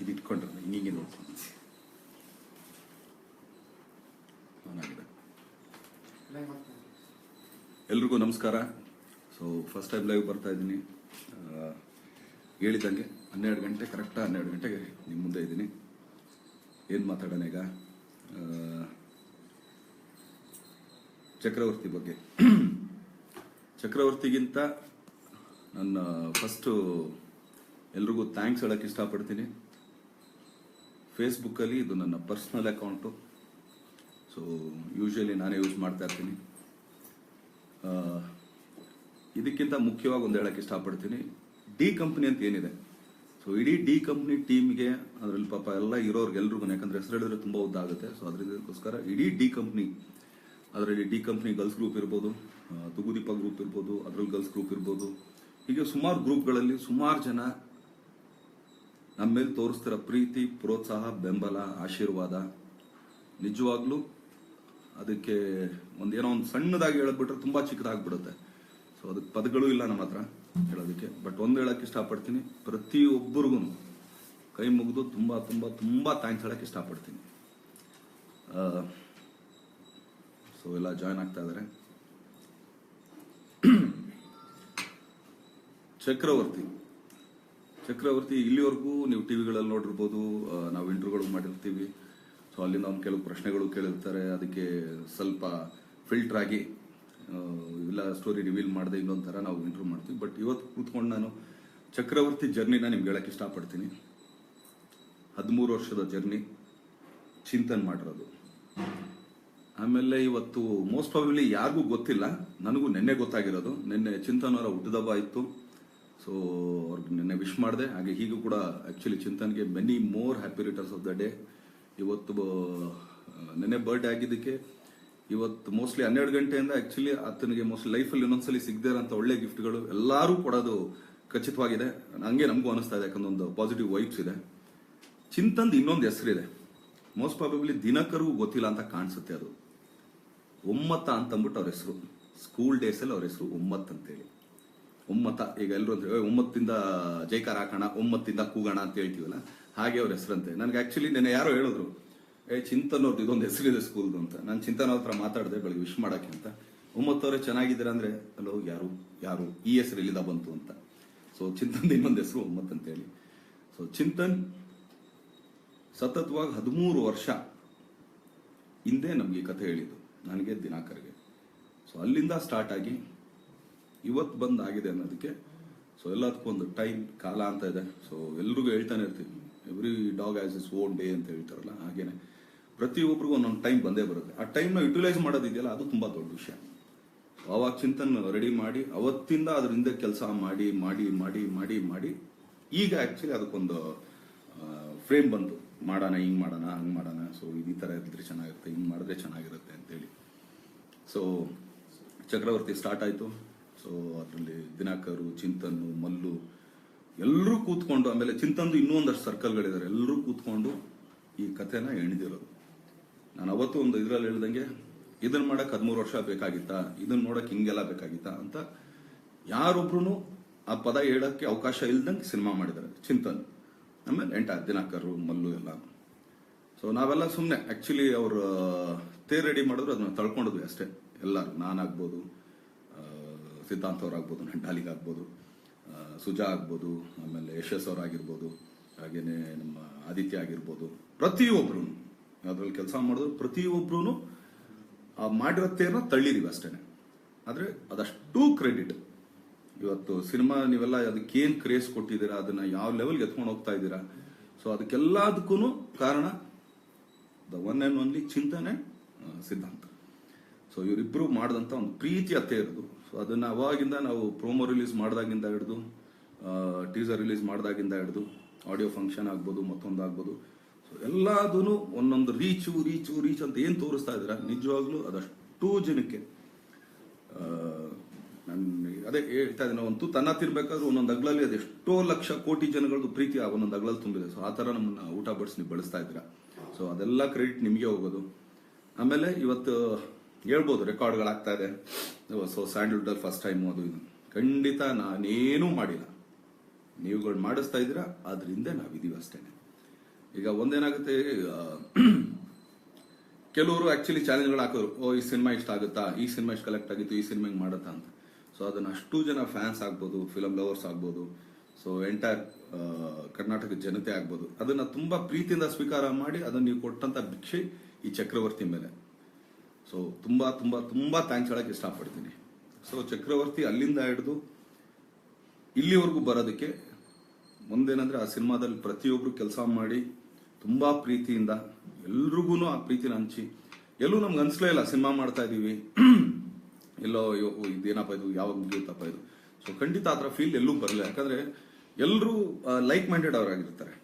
ಇದು ಇಟ್ಕೊಂಡ್ರೆ ಹಿಂಗೆ ನೋಡ್ತೀನಿ ಎಲ್ರಿಗೂ ನಮಸ್ಕಾರ. ಸೊ ಫಸ್ಟ್ ಟೈಮ್ ಲೈವ್ ಬರ್ತಾ ಇದ್ದೀನಿ. ಹೇಳಿದಂಗೆ ಹನ್ನೆರಡು ಗಂಟೆ ಕರೆಕ್ಟಾಗಿ ಹನ್ನೆರಡು ಗಂಟೆಗೆ ನಿಮ್ಮ ಮುಂದೆ ಇದ್ದೀನಿ. ಏನು ಮಾತಾಡೋಣ ಈಗ? ಚಕ್ರವರ್ತಿ ಬಗ್ಗೆ. ಚಕ್ರವರ್ತಿಗಿಂತ ನನ್ನ ಫಸ್ಟು ಎಲ್ರಿಗೂ ಥ್ಯಾಂಕ್ಸ್ ಹೇಳೋಕ್ಕೆ ಇಷ್ಟಪಡ್ತೀನಿ. ಫೇಸ್ಬುಕ್ಕಲ್ಲಿ ಇದು ನನ್ನ ಪರ್ಸ್ನಲ್ ಅಕೌಂಟು ಸೊ ಯೂಶಲಿ ನಾನೇ ಯೂಸ್ ಮಾಡ್ತಾ ಇರ್ತೀನಿ. ಇದಕ್ಕಿಂತ ಮುಖ್ಯವಾಗಿ ಒಂದು ಹೇಳಕ್ಕೆ ಇಷ್ಟಪಡ್ತೀನಿ ಡಿ ಕಂಪ್ನಿ ಅಂತ ಏನಿದೆ. ಸೊ ಇಡೀ ಡಿ ಕಂಪ್ನಿ ಟೀಮ್ಗೆ ಅದರಲ್ಲಿ ಪಾಪ ಎಲ್ಲ ಇರೋರ್ಗೆ ಎಲ್ರಿಗೂ ಯಾಕಂದ್ರೆ ಹೆಸರು ಹೇಳಿದ್ರೆ ತುಂಬ ಉದ್ದ ಆಗುತ್ತೆ. ಸೊ ಅದರಿಂದಕ್ಕೋಸ್ಕರ ಇಡೀ ಡಿ ಕಂಪ್ನಿ ಅದರಲ್ಲಿ ಡಿ ಕಂಪ್ನಿ ಗರ್ಲ್ಸ್ ಗ್ರೂಪ್ ಇರ್ಬೋದು ತುಗುದೀಪ ಗ್ರೂಪ್ ಇರ್ಬೋದು ಅದರಲ್ಲಿ ಗರ್ಲ್ಸ್ ಗ್ರೂಪ್ ಇರ್ಬೋದು. ಹೀಗೆ ಸುಮಾರು ಗ್ರೂಪ್ಗಳಲ್ಲಿ ಸುಮಾರು ಜನ ನಮ್ಮ ಮೇಲೆ ತೋರಿಸ್ತಿರೋ ಪ್ರೀತಿ, ಪ್ರೋತ್ಸಾಹ, ಬೆಂಬಲ, ಆಶೀರ್ವಾದ ನಿಜವಾಗ್ಲೂ ಅದಕ್ಕೆ ಒಂದೇನೋ ಒಂದು ಸಣ್ಣದಾಗಿ ಹೇಳಿಬಿಟ್ರೆ ತುಂಬ ಚಿಕ್ಕದಾಗ್ಬಿಡುತ್ತೆ. ಸೊ ಅದಕ್ಕೆ ಪದಗಳು ಇಲ್ಲ ನಮ್ಮ ಹತ್ರ ಹೇಳೋದಕ್ಕೆ. ಬಟ್ ಒಂದು ಹೇಳೋಕ್ಕೆ ಇಷ್ಟಪಡ್ತೀನಿ. ಪ್ರತಿಯೊಬ್ಬರಿಗೂ ಕೈ ಮುಗಿದು ತುಂಬ ತುಂಬ ತುಂಬ ಥ್ಯಾಂಕ್ಸ್ ಹೇಳೋಕ್ಕೆ ಇಷ್ಟಪಡ್ತೀನಿ. ಸೊ ಎಲ್ಲ ಜಾಯ್ನ್ ಆಗ್ತಾ ಇದ್ದಾರೆ ಚಕ್ರವರ್ತಿ. ಚಕ್ರವರ್ತಿ, ಇಲ್ಲಿವರೆಗೂ ನೀವು ಟಿವಿಗಳಲ್ಲಿ ನೋಡಿರ್ಬೋದು ನಾವು ಇಂಟರ್ವ್ಯೂಗಳು ಮಾಡಿರ್ತೀವಿ. ಸೊ ಅಲ್ಲಿಂದ ಅವ್ನು ಕೆಲವು ಪ್ರಶ್ನೆಗಳು ಕೇಳಿರ್ತಾರೆ. ಅದಕ್ಕೆ ಸ್ವಲ್ಪ ಫಿಲ್ಟರ್ ಆಗಿ ಇಲ್ಲ ಸ್ಟೋರಿ ರಿವೀಲ್ ಮಾಡದೆ ಇನ್ನೊಂದು ಥರ ನಾವು ಇಂಟರ್ವ್ಯೂ ಮಾಡ್ತೀವಿ. ಬಟ್ ಇವತ್ತು ಕೂತ್ಕೊಂಡು ನಾನು ಚಕ್ರವರ್ತಿ ಜರ್ನಿನ ನಿಮ್ಗೆ ಹೇಳಕ್ಕೆ ಇಷ್ಟಪಡ್ತೀನಿ. ಹದಿಮೂರು ವರ್ಷದ ಜರ್ನಿ ಚಿಂತನೆ ಮಾಡಿರೋದು. ಆಮೇಲೆ ಇವತ್ತು ಮೋಸ್ಟ್ ಪ್ರಾಬಬ್ಲಿ ಯಾರಿಗೂ ಗೊತ್ತಿಲ್ಲ. ನನಗೂ ನಿನ್ನೆ ಗೊತ್ತಾಗಿರೋದು. ನಿನ್ನೆ ಚಿಂತನ್ ಅವರ ಇತ್ತು. ಸೊ ಅವ್ರಿಗೆ ನಿನ್ನೆ ವಿಶ್ ಮಾಡಿದೆ. ಹಾಗೆ ಹೀಗೂ ಕೂಡ actually ಚಿಂತನ್ಗೆ many more happy returns of the day ಇವತ್ತು ನಿನ್ನೆ ಬರ್ಡೇ ಆಗಿದ್ದಕ್ಕೆ ಇವತ್ತು ಮೋಸ್ಟ್ಲಿ ಹನ್ನೆರಡು ಗಂಟೆಯಿಂದ ಆ್ಯಕ್ಚುಲಿ ಆತನಿಗೆ ಮೋಸ್ಟ್ಲಿ ಲೈಫಲ್ಲಿ ಇನ್ನೊಂದ್ಸಲಿ ಸಿಗದೇ ಇರೋಂಥ ಒಳ್ಳೆ ಗಿಫ್ಟ್ಗಳು ಎಲ್ಲರೂ ಕೊಡೋದು ಖಚಿತವಾಗಿದೆ. ಹಂಗೆ ನಮಗೂ ಅನಿಸ್ತಾ ಇದೆ. ಯಾಕಂದ್ರೆ ಒಂದು ಪಾಸಿಟಿವ್ ವೈಬ್ಸ್ ಇದೆ. ಚಿಂತನ್ದು ಇನ್ನೊಂದು ಹೆಸರಿದೆ. ಮೋಸ್ಟ್ ಪ್ರಾಬಬ್ಲಿ ದಿನಕರಿಗೂ ಗೊತ್ತಿಲ್ಲ ಅಂತ ಕಾಣಿಸುತ್ತೆ ಅದು. ಒಮ್ಮತ್ತ ಅಂತಂದ್ಬಿಟ್ಟು ಅವ್ರ ಹೆಸರು. ಸ್ಕೂಲ್ ಡೇಸಲ್ಲಿ ಅವ್ರ ಹೆಸರು ಒಮ್ಮತ್ ಅಂತೇಳಿ ಒಮ್ಮತ, ಈಗ ಎಲ್ಲರೂ ಅಂತ ಹೇಳಿ, ಒಮ್ಮತ್ತಿಂದ ಜೈಕಾರ ಹಾಕೋಣ, ಒಮ್ಮತ್ತಿಂದ ಕೂಗೋಣ ಅಂತ ಹೇಳ್ತೀವಲ್ಲ, ಹಾಗೆ ಅವ್ರ ಹೆಸರಂತೆ. ನನಗೆ ಆಕ್ಚುಲಿ ನೆನೆ ಯಾರೋ ಹೇಳಿದ್ರು, ಏ ಚಿಂತನ್ ಅವ್ರದ್ದು ಇದೊಂದು ಹೆಸರಿದೆ ಸ್ಕೂಲ್ದು ಅಂತ. ನಾನು ಚಿಂತನ ಹತ್ರ ಮಾತಾಡಿದೆ, ಬೆಳಗ್ಗೆ ವಿಶ್ ಮಾಡಕ್ಕೆ ಅಂತ. ಒಮ್ಮತ್ತವ್ರೆ, ಚೆನ್ನಾಗಿದ್ದೀರಾ ಅಂದ್ರೆ? ಅಲ್ಲೋ ಯಾರು ಯಾರು, ಈ ಹೆಸರು ಇಲ್ಲಿಂದ ಬಂತು ಅಂತ. ಸೊ ಚಿಂತನ್ ಇನ್ನೊಂದು ಹೆಸರು ಒಮ್ಮತ್ ಅಂತೇಳಿ ಸೊ, ಚಿಂತನ್, ಸತತವಾಗಿ ಹದಿಮೂರು ವರ್ಷ ಹಿಂದೆ ನಮಗೆ ಕಥೆ ಹೇಳಿದ್ದು ನನಗೆ ದಿನಾಕರ್ಗೆ. ಸೊ, ಅಲ್ಲಿಂದ ಸ್ಟಾರ್ಟ್ ಆಗಿ ಇವತ್ತು ಬಂದಾಗಿದೆ ಅನ್ನೋದಕ್ಕೆ. ಸೊ ಎಲ್ಲದಕ್ಕೂ ಒಂದು ಟೈಮ್, ಕಾಲ ಅಂತ ಇದೆ. ಸೊ ಎಲ್ರಿಗೂ ಹೇಳ್ತಾನೆ ಇರ್ತೀವಿ every dog has is own day ಅಂತ ಹೇಳ್ತಾರಲ್ಲ, ಹಾಗೇನೆ. ಪ್ರತಿಯೊಬ್ಬರಿಗೂ ಒಂದೊಂದು ಟೈಮ್ ಬಂದೇ ಬರುತ್ತೆ. ಆ ಟೈಮ್ನ ಯುಟಿಲೈಸ್ ಮಾಡೋದಿದೆಯಲ್ಲ, ಅದು ತುಂಬ ದೊಡ್ಡ ವಿಷಯ. ಅವಾಗ ಚಿಂತನ್ ರೆಡಿ ಮಾಡಿ, ಅವತ್ತಿಂದ ಅದ್ರ ಹಿಂದೆ ಕೆಲಸ ಮಾಡಿ ಮಾಡಿ ಮಾಡಿ ಮಾಡಿ ಮಾಡಿ, ಈಗ ಆಕ್ಚುಲಿ ಅದಕ್ಕೊಂದು ಫ್ರೇಮ್ ಬಂತು. ಮಾಡೋಣ, ಹಿಂಗೆ ಮಾಡೋಣ, ಹಂಗೆ ಮಾಡೋಣ. ಸೊ ಈ ಥರ ಇದ್ರೆ ಚೆನ್ನಾಗಿರುತ್ತೆ, ಹಿಂಗೆ ಮಾಡಿದ್ರೆ ಚೆನ್ನಾಗಿರುತ್ತೆ ಅಂತೇಳಿ. ಸೊ ಚಕ್ರವರ್ತಿ ಸ್ಟಾರ್ಟ್ ಆಯ್ತು. ಸೊ ಅದರಲ್ಲಿ ದಿನಕರು, ಚಿಂತನ್ನು, ಮಲ್ಲು, ಎಲ್ಲರೂ ಕೂತ್ಕೊಂಡು, ಆಮೇಲೆ ಚಿಂತಂದು ಇನ್ನೂ ಒಂದಷ್ಟು ಸರ್ಕಲ್ಗಳಿದ್ದಾರೆ ಎಲ್ಲರೂ ಕೂತ್ಕೊಂಡು ಈ ಕಥೆನ ಎಣಿದಿರೋದು. ನಾನು ಅವತ್ತು ಒಂದು ಇದರಲ್ಲಿ ಹೇಳ್ದಂಗೆ ಇದನ್ನ ಮಾಡಕ್ಕೆ ಹದಿಮೂರು ವರ್ಷ ಬೇಕಾಗಿತ್ತಾ? ಇದನ್ನ ನೋಡಕ್ಕೆ ಹಿಂಗೆಲ್ಲ ಬೇಕಾಗಿತ್ತಾ? ಅಂತ ಯಾರೊಬ್ರು ಆ ಪದ ಹೇಳಕ್ಕೆ ಅವಕಾಶ ಇಲ್ದಂಗೆ ಸಿನಿಮಾ ಮಾಡಿದ್ದಾರೆ ಚಿಂತನ್. ಆಮೇಲೆ ಎಂಟ, ದಿನಕರು, ಮಲ್ಲು ಎಲ್ಲ. ಸೊ ನಾವೆಲ್ಲ ಸುಮ್ಮನೆ ಆ್ಯಕ್ಚುಲಿ ಅವರು, ತೇರ್ ರೆಡಿ ಮಾಡಿದ್ರು, ಅದನ್ನ ತಳ್ಕೊಂಡಿದ್ವಿ ಅಷ್ಟೇ. ಎಲ್ಲರೂ, ನಾನಾಗ್ಬೋದು. ಸಿದ್ಧಾಂತ್ ಅವ್ರಾಗ್ಬೋದು ನಂಟಾಲಿಗ್ ಆಗ್ಬೋದು ಸುಜಾ ಆಗ್ಬೋದು, ಆಮೇಲೆ ಯಶಸ್ ಅವರಾಗಿರ್ಬೋದು, ಹಾಗೇನೆ ನಮ್ಮ ಆದಿತ್ಯ ಆಗಿರ್ಬೋದು. ಪ್ರತಿಯೊಬ್ರು ಅದ್ರಲ್ಲಿ ಕೆಲಸ ಮಾಡಿದ್ರು ಪ್ರತಿಯೊಬ್ರು ಆ ಮಾಡಿರತ್ತೇನೋ ತಳ್ಳಿರಿವಿ ಅಷ್ಟೇ ಆದ್ರೆ ಅದಷ್ಟು ಕ್ರೆಡಿಟ್. ಇವತ್ತು ಸಿನಿಮಾ ನೀವೆಲ್ಲ ಅದಕ್ಕೆ ಏನ್ ಕ್ರೇಸ್ ಕೊಟ್ಟಿದ್ದೀರಾ, ಅದನ್ನ ಯಾವ ಲೆವೆಲ್ಗೆ ಎತ್ಕೊಂಡು ಹೋಗ್ತಾ ಇದ್ದೀರಾ? ಸೊ ಅದಕ್ಕೆಲ್ಲದಕ್ಕೂ ಕಾರಣ ದ ಒನ್ ಆ್ಯಂಡ್ ಓನ್ಲಿ ಚಿಂತನೆ ಸಿದ್ಧಾಂತ. ಸೊ ಇವರಿಬ್ರು ಮಾಡಿದಂಥ ಒಂದು ಪ್ರೀತಿ ಅತ್ತೆ ತೇರದು. ಸೊ ಅದನ್ನು ಅವಾಗಿಂದ ನಾವು ಪ್ರೋಮೋ ರಿಲೀಸ್ ಮಾಡಿದಾಗಿಂದ ಹಿಡಿದು ಟೀಸರ್ ರಿಲೀಸ್ ಮಾಡಿದಾಗಿಂದ ಹಿಡಿದು, ಆಡಿಯೋ ಫಂಕ್ಷನ್ ಆಗ್ಬೋದು, ಮತ್ತೊಂದು ಆಗ್ಬೋದು. ಸೊ ಎಲ್ಲದೂ ಒಂದೊಂದು ರೀಚು ರೀಚು, ರೀಚ್ ಅಂತ ಏನು ತೋರಿಸ್ತಾ ಇದ್ದೀರಾ? ನಿಜವಾಗ್ಲೂ ಅದಷ್ಟು ಜನಕ್ಕೆ ನನ್, ಅದೇ ಹೇಳ್ತಾ ಇದ್ದೀನಿ ಒಂದು ತನ್ನ ತಿರ್ಬೇಕಾದ್ರೆ ಒಂದೊಂದು ಅಗ್ಲಲ್ಲಿ ಅದೆಷ್ಟೋ ಲಕ್ಷ ಕೋಟಿ ಜನಗಳದ್ದು ಪ್ರೀತಿ ಆ ಒಂದೊಂದು ಅಗ್ಲಲ್ಲಿ ತುಂಬಿದೆ. ಸೊ ಆ ಥರ ನಮ್ಮನ್ನು ಊಟ ಬಡಿಸಿ ನೀವು ಬಳಸ್ತಾ ಇದ್ದೀರಾ? ಸೊ ಅದೆಲ್ಲ ಕ್ರೆಡಿಟ್ ನಿಮಗೆ ಹೋಗೋದು. ಆಮೇಲೆ ಇವತ್ತು ಹೇಳ್ಬೋದು, ರೆಕಾರ್ಡ್ಗಳಾಗ್ತಾ ಇದೆ. ಸೊ ಸ್ಯಾಂಡಲ್ವುಡ್ ಫಸ್ಟ್ ಟೈಮ್ ಅದು ಇದು. ಖಂಡಿತ ನಾನೇನೂ ಮಾಡಿಲ್ಲ. ನೀವುಗಳು ಮಾಡಿಸ್ತಾ ಇದ್ದೀರಾ, ಅದರಿಂದ ಹಿಂದೆ ಇದೀವಿ ಅಷ್ಟೇನೆ. ಈಗ ಒಂದೇನಾಗುತ್ತೆ ಕೆಲವರು ಆ್ಯಕ್ಚುಲಿ ಚಾಲೆಂಜ್ಗಳು ಹಾಕೋರು. ಓ, ಈ ಸಿನಿಮಾ ಇಷ್ಟ ಆಗುತ್ತಾ? ಈ ಸಿನಿಮಾ ಇಷ್ಟು ಕಲೆಕ್ಟ್ ಆಗಿತ್ತು, ಈ ಸಿನಿಮಾ ಮಾಡುತ್ತಾ ಅಂತ. ಸೊ ಅದನ್ನು ಅಷ್ಟು ಜನ ಫ್ಯಾನ್ಸ್ ಆಗ್ಬೋದು ಫಿಲಮ್ ಲವರ್ಸ್ ಆಗ್ಬೋದು. ಸೊ ಎಂಟೈರ್ ಕರ್ನಾಟಕದ ಜನತೆ ಆಗ್ಬೋದು. ಅದನ್ನು ತುಂಬ ಪ್ರೀತಿಯಿಂದ ಸ್ವೀಕಾರ ಮಾಡಿ, ಅದನ್ನು ನೀವು ಕೊಟ್ಟಂಥ ಭಿಕ್ಷೆ ಈ ಚಕ್ರವರ್ತಿ ಮೇಲೆ. ಸೊ ತುಂಬ ತುಂಬ ತುಂಬ ಥ್ಯಾಂಕ್ಸ್ ಹೇಳಕ್ಕೆ ಇಷ್ಟಪಡ್ತೀನಿ. ಸೊ ಚಕ್ರವರ್ತಿ ಅಲ್ಲಿಂದ ಹಿಡಿದು ಇಲ್ಲಿವರೆಗೂ ಬರೋದಕ್ಕೆ ಮುಂದೇನಂದ್ರೆ ಆ ಸಿನಿಮಾದಲ್ಲಿ ಪ್ರತಿಯೊಬ್ಬರು ಕೆಲಸ ಮಾಡಿ ತುಂಬ ಪ್ರೀತಿಯಿಂದ ಎಲ್ರಿಗೂ ಆ ಪ್ರೀತಿನ ಹಂಚಿ. ಎಲ್ಲೂ ನಮ್ಗೆ ಅನಿಸ್ಲೇ ಇಲ್ಲ, ಸಿನಿಮಾ ಮಾಡ್ತಾ ಇದ್ದೀವಿ ಎಲ್ಲೋ ಇದೇನಪ್ಪ ಇದು, ಯಾವಾಗ ಮುಗಿಯುತ್ತಪ್ಪ ಇದು. ಸೊ ಖಂಡಿತ ಆ ಥರ ಫೀಲ್ ಎಲ್ಲೂ ಬರಲಿಲ್ಲ ಯಾಕಂದರೆ ಎಲ್ಲರೂ ಲೈಕ್ ಮೈಂಡೆಡ್ ಅವರಾಗಿರ್ತಾರೆ.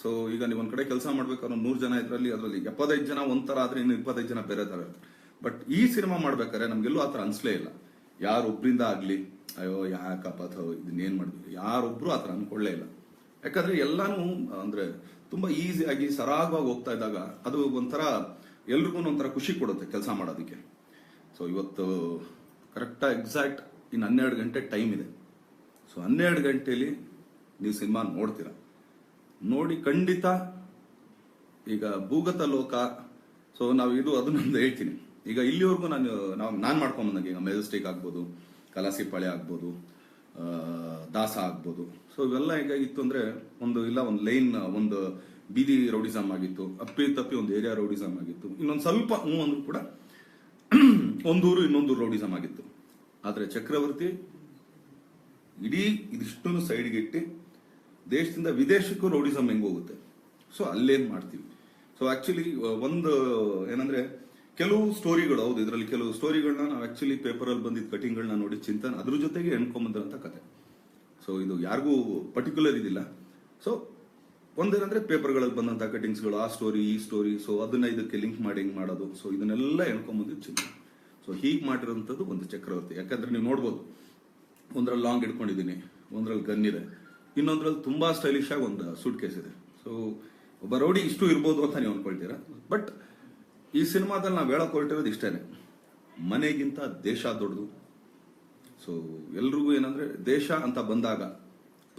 ಸೊ ಈಗ ನೀವು ಒಂದು ಕಡೆ ಕೆಲಸ ಮಾಡ್ಬೇಕಾದ್ರೆ ನೂರು ಜನ ಇದರಲ್ಲಿ, ಅದರಲ್ಲಿ ಎಪ್ಪತ್ತೈದು ಜನ ಒಂಥರ ಆದರೆ ಇನ್ನು ಇಪ್ಪತ್ತೈದು ಜನ ಬೇರೆ ಥರ ಇರ್ತಾರೆ. ಬಟ್ ಈ ಸಿನಿಮಾ ಮಾಡ್ಬೇಕಾದ್ರೆ ನಮ್ಗೆಲ್ಲೂ ಆ ಥರ ಅನ್ಸ್ಲೇ ಇಲ್ಲ. ಯಾರೊಬ್ಬರಿಂದ ಆಗಲಿ, ಅಯ್ಯೋ, ಯಾಕಪ್ಪ ಅಥವಾ ಇದನ್ನೇನು ಮಾಡಿದ್ವಿ ಯಾರೊಬ್ಬರು ಆ ಥರ ಅನ್ಕೊಳ್ಳೇ ಇಲ್ಲ. ಯಾಕಂದ್ರೆ ಎಲ್ಲಾನು, ಅಂದರೆ ತುಂಬ ಈಸಿಯಾಗಿ ಸರಾಗವಾಗಿ ಹೋಗ್ತಾ ಇದ್ದಾಗ ಅದು ಒಂಥರ ಎಲ್ರಿಗೂ ಒಂಥರ ಖುಷಿ ಕೊಡುತ್ತೆ ಕೆಲಸ ಮಾಡೋದಕ್ಕೆ. ಸೊ ಇವತ್ತು ಕರೆಕ್ಟಾಗಿ ಎಕ್ಸಾಕ್ಟ್ ಇನ್ನು ಹನ್ನೆರಡು ಗಂಟೆ ಟೈಮ್ ಇದೆ. ಸೊ ಹನ್ನೆರಡು ಗಂಟೆಯಲ್ಲಿ ನೀವು ಸಿನಿಮಾ ನೋಡ್ತೀರಾ? ನೋಡಿ ಖಂಡಿತ ಈಗ ಭೂಗತ ಲೋಕ ಸೊ ನಾವು ಇದು ಅದನ್ನೊಂದು ಹೇಳ್ತೀನಿ. ಈಗ ಇಲ್ಲಿವರೆಗೂ ನಾನು, ನಾವು, ನಾನು ಮಾಡ್ಕೊಂಡ್ ಬಂದಂಗೆ ಈಗ ಮೆಜೆಸ್ಟಿಕ್ ಆಗ್ಬೋದು ಕಲಾಸಿಪಾಳೆ ಆಗ್ಬೋದು ದಾಸ ಆಗ್ಬೋದು. ಸೊ ಇವೆಲ್ಲ ಹೇಗಾಗಿತ್ತು ಅಂದರೆ ಒಂದು, ಇಲ್ಲ ಒಂದು ಲೈನ್, ಒಂದು ಬೀದಿ ರೌಡಿಸಮ್ ಆಗಿತ್ತು, ಅಪ್ಪಿ ತಪ್ಪಿ ಒಂದು ಏರಿಯಾ ರೌಡಿಸಮ್ ಆಗಿತ್ತು. ಇನ್ನೊಂದು ಸ್ವಲ್ಪ ಹ್ಞೂ ಅಂದ್ರೂ ಕೂಡ ಒಂದೂರು ಇನ್ನೊಂದು ರೌಡಿಸಮ್ ಆಗಿತ್ತು. ಆದರೆ ಚಕ್ರವರ್ತಿ ಇಡೀ ಇದಿಷ್ಟನ್ನು ಸೈಡ್ಗೆ ಇಟ್ಟು ದೇಶದಿಂದ ವಿದೇಶಕ್ಕೂ ರೌಡಿಸಮ್ ಹೆಂಗೋಗುತ್ತೆ ಸೊ ಅಲ್ಲೇನು ಮಾಡ್ತೀವಿ. ಸೊ ಆಕ್ಚುಲಿ ಒಂದು ಏನಂದ್ರೆ ಕೆಲವು ಸ್ಟೋರಿಗಳು, ಹೌದು, ಇದರಲ್ಲಿ ಕೆಲವು ಸ್ಟೋರಿಗಳನ್ನ ನಾವು ಆಕ್ಚುಲಿ ಪೇಪರಲ್ಲಿ ಬಂದಿದ್ದ ಕಟಿಂಗ್ಗಳನ್ನ ನೋಡಿ ಚಿಂತನೆ, ಅದ್ರ ಜೊತೆಗೆ ಎಣ್ಕೊಂಬಂದಿರೋಂಥ ಕತೆ. ಸೊ ಇದು ಯಾರಿಗೂ ಪರ್ಟಿಕ್ಯುಲರ್ ಇದಿಲ್ಲ. ಸೊ ಒಂದೇನಂದ್ರೆ ಪೇಪರ್ಗಳಲ್ಲಿ ಬಂದಂತ ಕಟಿಂಗ್ಸ್ಗಳು, ಆ ಸ್ಟೋರಿ ಈ ಸ್ಟೋರಿ ಸೊ ಅದನ್ನ ಇದಕ್ಕೆ ಲಿಂಕ್ ಮಾಡಿ, ಹಿಂಗ್ ಮಾಡೋದು. ಸೊ ಇದನ್ನೆಲ್ಲ ಎಣ್ಕೊಂಬಂದಿದ್ದು ಚಿಂತನೆ. ಸೊ ಹೀಗೆ ಮಾಡಿರೋಂಥದ್ದು ಒಂದು ಚಕ್ರವರ್ತಿ. ಯಾಕಂದ್ರೆ ನೀವು ನೋಡ್ಬೋದು, ಒಂದ್ರಲ್ಲಿ ಲಾಂಗ್ ಇಟ್ಕೊಂಡಿದ್ದೀನಿ ಒಂದ್ರಲ್ಲಿ ಗನ್ ಇದೆ, ಇನ್ನೊಂದ್ರಲ್ಲಿ ತುಂಬಾ ಸ್ಟೈಲಿಶ್ ಆಗಿ ಒಂದು ಸೂಟ್ ಕೇಸ್ ಇದೆ. ಸೊ ಒಬ್ಬ ರೌಡಿ ಇಷ್ಟು ಇರ್ಬೋದು ಅಂತ ನೀವು ಅನ್ಕೊಳ್ತೀರಾ. ಬಟ್ ಈ ಸಿನಿಮಾದಲ್ಲಿ ನಾವು ಹೇಳಕ್ ಹೊರಟಿರೋದು ಇಷ್ಟೇನೆ. ಮನೆಗಿಂತ ದೇಶ ದೊಡ್ಡದು. ಸೊ ಎಲ್ರಿಗೂ ಏನಂದ್ರೆ ದೇಶ ಅಂತ ಬಂದಾಗ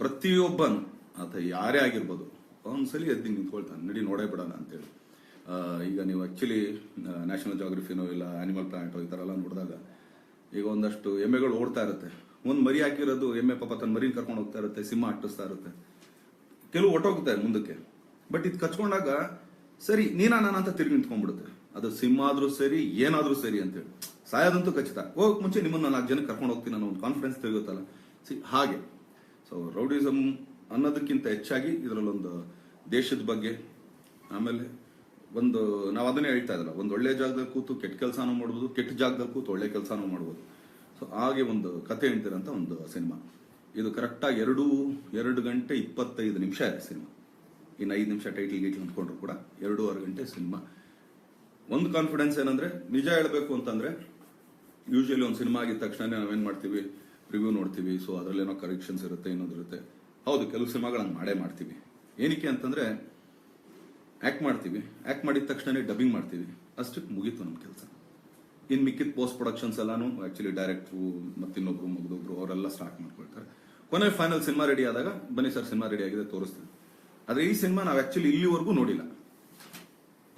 ಪ್ರತಿಯೊಬ್ಬನು, ಆತ ಯಾರೇ ಆಗಿರ್ಬೋದು, ಒಂದ್ಸಲಿ ಎದ್ದು ನಿಂತ್ಕೊಳ್ತಾನೆ ನಡಿ ನೋಡೇ ಬಿಡೋಣ ಅಂತೇಳಿ. ಈಗ ನೀವು ಆಕ್ಚುಲಿ ನ್ಯಾಷನಲ್ ಜಾಗ್ರಫಿನೋ ಇಲ್ಲ ಆನಿಮಲ್ ಪ್ಲಾನೆಟೋ ಈ ಥರ ಎಲ್ಲ ನೋಡಿದಾಗ ಈಗ ಒಂದಷ್ಟು ಎಮ್ಮೆಗಳು ಓಡ್ತಾ ಇರುತ್ತೆ. ಒಂದು ಮರಿ ಹಾಕಿರೋದು ಎಮ್ಮೆ ಪಾಪ ತನ್ನ ಮರಿನ ಕರ್ಕೊಂಡು ಹೋಗ್ತಾ ಇರುತ್ತೆ, ಸಿಂಹ ಅಟ್ಟಿಸ್ತಾ ಇರುತ್ತೆ. ಕೆಲವು ಒಟ್ಟೋಗುತ್ತೆ ಮುಂದಕ್ಕೆ. ಬಟ್ ಇದು ಕಚ್ಕೊಂಡಾಗ, ಸರಿ, ನೀನಾ ನಾನು ಅಂತ ತಿರುಗಿ ನಿಂತ್ಕೊಂಡ್ಬಿಡುತ್ತೆ. ಅದು ಸಿಂಹ ಆದ್ರೂ ಸರಿ, ಏನಾದ್ರೂ ಸರಿ ಅಂತೇಳಿ ಸಾಯೋದಂತೂ ಖಚಿತ. ಹೋಗಕ್ ಮುಂಚೆ ನಿಮ್ಮನ್ನ ನಾಲ್ಕು ಜನಕ್ಕೆ ಕರ್ಕೊಂಡು ಹೋಗ್ತೀನಿ ನಾನು ಒಂದು ಕಾನ್ಫಿಡೆನ್ಸ್ ತೆಗೆಯುತ್ತಲ್ಲ. ಸಿ, ಹಾಗೆ. ಸೊ ರೌಡಿಸಮ್ ಅನ್ನೋದಕ್ಕಿಂತ ಹೆಚ್ಚಾಗಿ ಇದರಲ್ಲೊಂದು ದೇಶದ ಬಗ್ಗೆ, ಆಮೇಲೆ ಒಂದು, ನಾವು ಅದನ್ನೇ ಹೇಳ್ತಾ ಇದ್ದಲ್ಲ ಒಂದು ಒಳ್ಳೆ ಜಾಗದಲ್ಲಿ ಕೂತು ಕೆಟ್ಟ ಕೆಲಸನೂ ಮಾಡ್ಬೋದು, ಕೆಟ್ಟ ಜಾಗದಲ್ಲಿ ಕೂತು ಒಳ್ಳೆ ಕೆಲಸನೂ ಮಾಡ್ಬೋದು. ಸೊ ಹಾಗೆ ಒಂದು ಕತೆ ಹೇಳ್ತಿರೋಂಥ ಒಂದು ಸಿನಿಮಾ. ಇದು ಕರೆಕ್ಟಾಗಿ ಎರಡು ಎರಡು ಗಂಟೆ ಇಪ್ಪತ್ತೈದು ನಿಮಿಷ ಇದೆ ಸಿನಿಮಾ. ಇನ್ನು ಐದು ನಿಮಿಷ ಟೈಟ್ಲ್ ಗೀಟ್ಲ್ ಅಂದ್ಕೊಂಡ್ರು ಕೂಡ ಎರಡೂವರೆ ಗಂಟೆ ಸಿನಿಮಾ. ಒಂದು ಕಾನ್ಫಿಡೆನ್ಸ್ ಏನಂದ್ರೆ, ನಿಜ ಹೇಳಬೇಕು ಅಂತಂದ್ರೆ ಯೂಶಲಿ ಒಂದು ಸಿನಿಮಾ ಆಗಿದ ತಕ್ಷಣ ನಾವೇನ್ ಮಾಡ್ತೀವಿ? ರಿವ್ಯೂ ನೋಡ್ತೀವಿ. ಸೊ ಅದರಲ್ಲಿ ಏನೋ ಕರೆಕ್ಷನ್ಸ್ ಇರುತ್ತೆ, ಇನ್ನೊಂದು ಇರುತ್ತೆ. ಹೌದು, ಕೆಲವು ಸಿನಿಮಾಗಳು ಹಂಗೆ ಮಾಡೇ ಮಾಡ್ತೀವಿ. ಏನಕ್ಕೆ ಅಂತಂದ್ರೆ ಆಕ್ಟ್ ಮಾಡ್ತೀವಿ. ಆಕ್ಟ್ ಮಾಡಿದ ತಕ್ಷಣ ಡಬ್ಬಿಂಗ್ ಮಾಡ್ತೀವಿ. ಅಷ್ಟಕ್ಕೆ ಮುಗೀತು ನಮ್ಮ ಕೆಲಸ. ಇನ್ ಮಿಕ್ಕಿದ ಪೋಸ್ಟ್ ಪ್ರೊಡಕ್ಷನ್ಸ್ ಎಲ್ಲಾನು ಆಕ್ಚುಲಿ ಡೈರೆಕ್ಟ್ರು ಮತ್ತಿನ್ನೊಬ್ರು, ಮುಗಿದೊಬ್ರು, ಅವರೆಲ್ಲ ಸ್ಟಾರ್ಟ್ ಮಾಡ್ಕೊಳ್ತಾರೆ. ಕೊನೆ ಫೈನಲ್ ಸಿನಿಮಾ ರೆಡಿ ಆದಾಗ, ಬನ್ನಿ ಸರ್ ಸಿನಿಮಾ ರೆಡಿ ಆಗಿದೆ ತೋರಿಸ್ತೀವಿ ಆದ್ರೆ ಈ ಸಿನಿಮಾ ನಾವು ಆಕ್ಚುಲಿ ಇಲ್ಲಿವರೆಗೂ ನೋಡಿಲ್ಲ.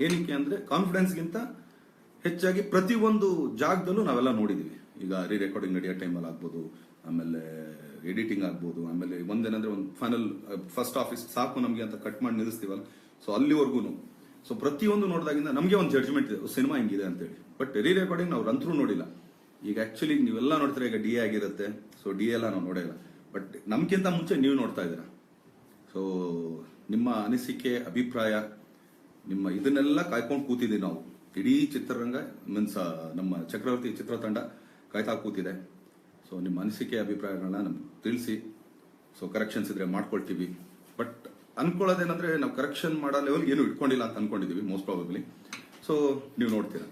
ಏನಕ್ಕೆ ಅಂದ್ರೆ ಕಾನ್ಫಿಡೆನ್ಸ್ಗಿಂತ ಹೆಚ್ಚಾಗಿ ಪ್ರತಿಯೊಂದು ಜಾಗದಲ್ಲೂ ನಾವೆಲ್ಲ ನೋಡಿದ್ದೀವಿ ಈಗ ರೀ ರೆಕಾರ್ಡಿಂಗ್ ನಡೆಯೋ ಟೈಮಲ್ಲಿ ಆಗ್ಬೋದು, ಆಮೇಲೆ ಎಡಿಟಿಂಗ್ ಆಗ್ಬೋದು, ಆಮೇಲೆ ಒಂದೇನಂದ್ರೆ ಒಂದು ಫೈನಲ್ ಫಸ್ಟ್ ಆಫೀಸ್ ಸಾಕು ನಮಗೆ ಅಂತ ಕಟ್ ಮಾಡಿ ನಿಲ್ಲಿಸ್ತೀವಲ್ಲ ಸೊ ಅಲ್ಲಿವರೆಗೂ ಸೊ ಪ್ರತಿಯೊಂದು ನೋಡಿದಾಗಿಂದ ನಮಗೆ ಒಂದು ಜಡ್ಜ್ಮೆಂಟ್ ಇದೆ ಸಿನಿಮಾ ಹಿಂಗಿದೆ ಅಂತೇಳಿ. ಬಟ್ ರೀ ರೆಕಾರ್ಡಿಂಗ್ ನಾವು ರಂತ್ರೂ ನೋಡಿಲ್ಲ. ಈಗ ಆಕ್ಚುಲಿ ನೀವೆಲ್ಲ ನೋಡ್ತೀರಾ, ಈಗ ಡಿ ಆಗಿರುತ್ತೆ ಸೊ ಡಿ ಎಲ್ಲ ನಾವು ನೋಡಿಲ್ಲ ಬಟ್ ನಮ್ಗಿಂತ ಮುಂಚೆ ನೀವು ನೋಡ್ತಾ ಇದ್ದೀರಾ. ಸೊ ನಿಮ್ಮ ಅನಿಸಿಕೆ, ಅಭಿಪ್ರಾಯ ನಿಮ್ಮ ಇದನ್ನೆಲ್ಲ ಕಾಯ್ಕೊಂಡು ಕೂತಿದ್ದೀವಿ ನಾವು. ಇಡೀ ಚಿತ್ರರಂಗ ಮೀನ್ಸ್ ನಮ್ಮ ಚಕ್ರವರ್ತಿ ಚಿತ್ರತಂಡ ಕಾಯ್ತಾ ಕೂತಿದೆ. ಸೊ ನಿಮ್ಮ ಅನಿಸಿಕೆ ಅಭಿಪ್ರಾಯಗಳನ್ನ ನಮ್ಗೆ ತಿಳಿಸಿ. ಸೊ ಕರೆಕ್ಷನ್ಸ್ ಇದ್ರೆ ಮಾಡ್ಕೊಳ್ತೀವಿ. ಬಟ್ ಅನ್ಕೊಳ್ಳೋದೇನಂದ್ರೆ ನಾವು ಕರೆಕ್ಷನ್ ಮಾಡೋ ಲೆವೆಲ್ ಏನು ಇಟ್ಕೊಂಡಿಲ್ಲ ಅಂತ ಅನ್ಕೊಂಡಿದೀವಿ ಮೋಸ್ಟ್ ಪ್ರಾಬಬ್ಲಿ ಸೊ ನೀವು ನೋಡ್ತೀರಾ?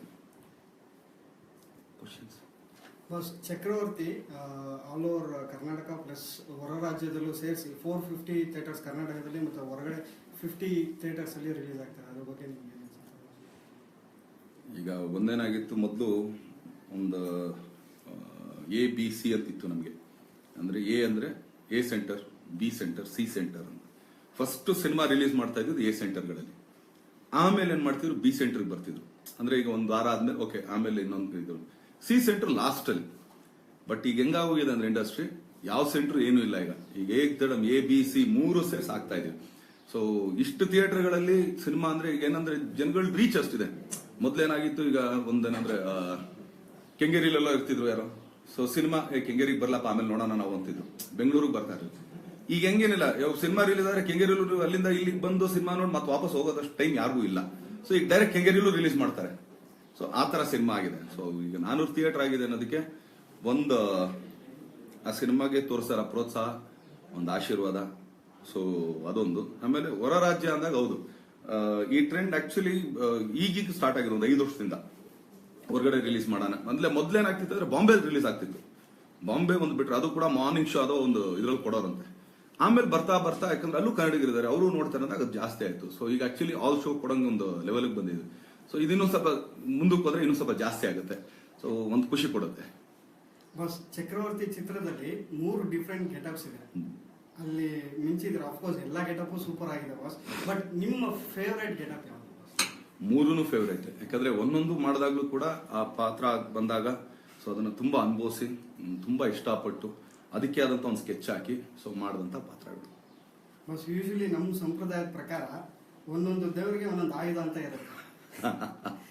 Chakravarthy all over Karnataka plus ಹೊರ ರಾಜ್ಯದಲ್ಲೂ ಸೇರಿಸಿ ಫೋರ್ ಫಿಫ್ಟಿ ಥಿಯೇಟರ್ಸ್ ಕರ್ನಾಟಕದಲ್ಲಿ ಮತ್ತು ಹೊರಗಡೆ ಫಿಫ್ಟಿ ಥಿಯೇಟರ್ಸ್ ಅಲ್ಲಿ ರಿಲೀಸ್ ಆಗ್ತಾರೆ. ಅದ್ರ ಬಗ್ಗೆ ನಿಮ್ಗೆ ಈಗ ಒಂದೇನಾಗಿತ್ತು ಮೊದಲು ಒಂದು ಎ ಬಿ ಸಿ ಅಂತಿತ್ತು ನಮಗೆ. ಅಂದರೆ ಎ ಅಂದರೆ A centre B centre C centre ಅಂತ. ಫಸ್ಟ್ ಸಿನಿಮಾ ರಿಲೀಸ್ ಮಾಡ್ತಾ ಇದ್ದು ಎ ಸೆಂಟರ್ಗಳಲ್ಲಿ ಆಮೇಲೆ ಏನು ಮಾಡ್ತಿದ್ರು? ಬಿ ಸೆಂಟರ್ಗೆ ಬರ್ತಿದ್ರು. ಅಂದರೆ ಈಗ ಒಂದು ವಾರ ಆದಮೇಲೆ ಓಕೆ ಆಮೇಲೆ ಇನ್ನೊಂದು ಇದ್ರು ಸಿ ಸೆಂಟರ್ ಲಾಸ್ಟಲ್ಲಿ ಬಟ್ ಈಗ ಹೆಂಗಾಗೋಗಿದೆ ಅಂದರೆ ಇಂಡಸ್ಟ್ರಿ ಯಾವ ಸೆಂಟರ್ ಏನೂ ಇಲ್ಲ ಈಗ. ಈಗ ಏಕ್ ಎ ಬಿ ಸಿ ಮೂರು ಸೇರ್ಸ್ ಆಗ್ತಾ ಇದೀವಿ ಸೊ ಇಷ್ಟು ಥಿಯೇಟರ್ಗಳಲ್ಲಿ ಸಿನಿಮಾ ಅಂದ್ರೆ ಈಗ ಏನಂದ್ರೆ ಜನಗಳ ರೀಚ್ ಅಷ್ಟಿದೆ. ಮೊದ್ಲೇನಾಗಿತ್ತು ಈಗ ಒಂದೇನಂದ್ರೆ ಕೆಂಗೇರಿಲೆಲ್ಲ ಇರ್ತಿದ್ರು ಯಾರೋ. ಸೊ ಸಿನಿಮಾ ಕೆಂಗೇರಿಗೆ ಬರ್ಲಪ್ಪ, ಆಮೇಲೆ ನೋಡೋಣ ನಾವು ಅಂತಿದ್ರು. ಬೆಂಗಳೂರಿಗೆ ಬರ್ತಾ ಈಗ ಹೆಂಗೇನಿಲ್ಲ, ಯಾವ ಸಿನಿಮಾ ರಿಲೀಸ್ ಆದ್ರೆ ಕೆಂಗೇರಿಲೂ ಅಲ್ಲಿಂದ ಇಲ್ಲಿಗೆ ಬಂದು ಸಿನಿಮಾ ನೋಡಿ ಮತ್ತೆ ವಾಪಸ್ ಹೋಗೋದಷ್ಟು ಟೈಮ್ ಯಾರಿಗೂ ಇಲ್ಲ. ಸೊ ಈಗ ಡೈರೆಕ್ಟ್ ಕೆಂಗೇರಿಲೂ ರಿಲೀಸ್ ಮಾಡ್ತಾರೆ. ಸೊ ಆ ತರ ಸಿನಿಮಾ ಆಗಿದೆ. ಸೊ ಈಗ ನಾನೂರು ಥಿಯೇಟರ್ ಆಗಿದೆ ಅನ್ನೋದಕ್ಕೆ ಒಂದು, ಆ ಸಿನಿಮಾಗೆ ತೋರಿಸ್ತಾರ ಪ್ರೋತ್ಸಾಹ, ಒಂದು ಆಶೀರ್ವಾದ. ಸೊ ಅದೊಂದು. ಆಮೇಲೆ ಹೊರ ರಾಜ್ಯ ಅಂದಾಗ ಹೌದು. ಈ ಟ್ರೆಂಡ್ ಆಕ್ಚುಲಿ ಈಗೀಗ ಸ್ಟಾರ್ಟ್ ಆಗಿರೋದು ಒಂದು ಐದು ವರ್ಷದಿಂದ ಹೊರಗಡೆ ರಿಲೀಸ್ ಮಾಡೋಣ. ಮೊದಲೇ ಮೊದ್ಲೇನಾಗ್ತಿತ್ತು ಅಂದ್ರೆ ಬಾಂಬೆ ರಿಲೀಸ್ ಆಗ್ತಿತ್ತು. ಬಾಂಬೆ ಒಂದು ಬಿಟ್ರೆ ಅದು ಕೂಡ ಮಾರ್ನಿಂಗ್ ಶೋ ಅದೋ ಒಂದು ಇದ್ರಲ್ಲಿ ಕೊಡೋರಂತೆ. ಆಮೇಲೆ ಬರ್ತಾ ಬರ್ತಾ ಯಾಕಂದ್ರೆ ಅಲ್ಲೂ ಕನ್ನಡಿಗರಿದ್ದಾರೆ ಅವರು ನೋಡ್ತಾರೆ ಅಂದಾಗ ಅದು ಜಾಸ್ತಿ ಆಯ್ತು. ಸೊ ಈಗ ಆಕ್ಚುಲಿ ಆಲ್ ಶೋ ಕೊಡಂಗೆ ಒಂದು ಲೆವೆಲ್ಗೆ ಬಂದಿದೆ. ಸೊ ಇದಿನ್ನೂ ಸ್ವಲ್ಪ ಮುಂದಕ್ಕೆ ಹೋದ್ರೆ ಇನ್ನೂ ಸ್ವಲ್ಪ ಜಾಸ್ತಿ ಆಗುತ್ತೆ. ಸೊ ಒಂದು ಖುಷಿ ಕೊಡುತ್ತೆ. ಚಕ್ರವರ್ತಿ ಚಿತ್ರದಲ್ಲಿ ಮೂರು ಡಿಫ್ರೆಂಟ್ ಗೆಟಪ್ಸ್ ಇದೆ ಅಲ್ಲಿ ಮಿಂಚಿದ್ರೆ ಅಫ್ಕೋರ್ಸ್ ಎಲ್ಲ ಗೆಟಪ್ ಸೂಪರ್ ಆಗಿದೆ ಬಾಸ್ ಬಟ್ ನಿಮ್ಮ ಫೇವ್ರೇಟ್ ಗೆಟಪ್ ಯಾವುದು? ಮೂರೂ ಫೇವ್ರೇಟ್ ಯಾಕಂದ್ರೆ ಒಂದೊಂದು ಮಾಡಿದಾಗ್ಲೂ ಕೂಡ ಆ ಪಾತ್ರ ಬಂದಾಗ ಸೊ ಅದನ್ನ ತುಂಬಾ ಅನುಭವಿಸಿ ತುಂಬಾ ಇಷ್ಟಪಟ್ಟು ಅದಕ್ಕೆ ಆದಂತ ಒಂದು ಸ್ಕೆಚ್ ಹಾಕಿ ಸೊ ಮಾಡಿದಂತ ಪಾತ್ರಗಳು. ಬಸ್ ಯೂಶಲಿ ನಮ್ಮ ಸಂಪ್ರದಾಯದ ಪ್ರಕಾರ ಒಂದೊಂದು ದೇವರಿಗೆ ಒಂದೊಂದು ಆಯುಧ ಅಂತ ಇರುತ್ತೆ.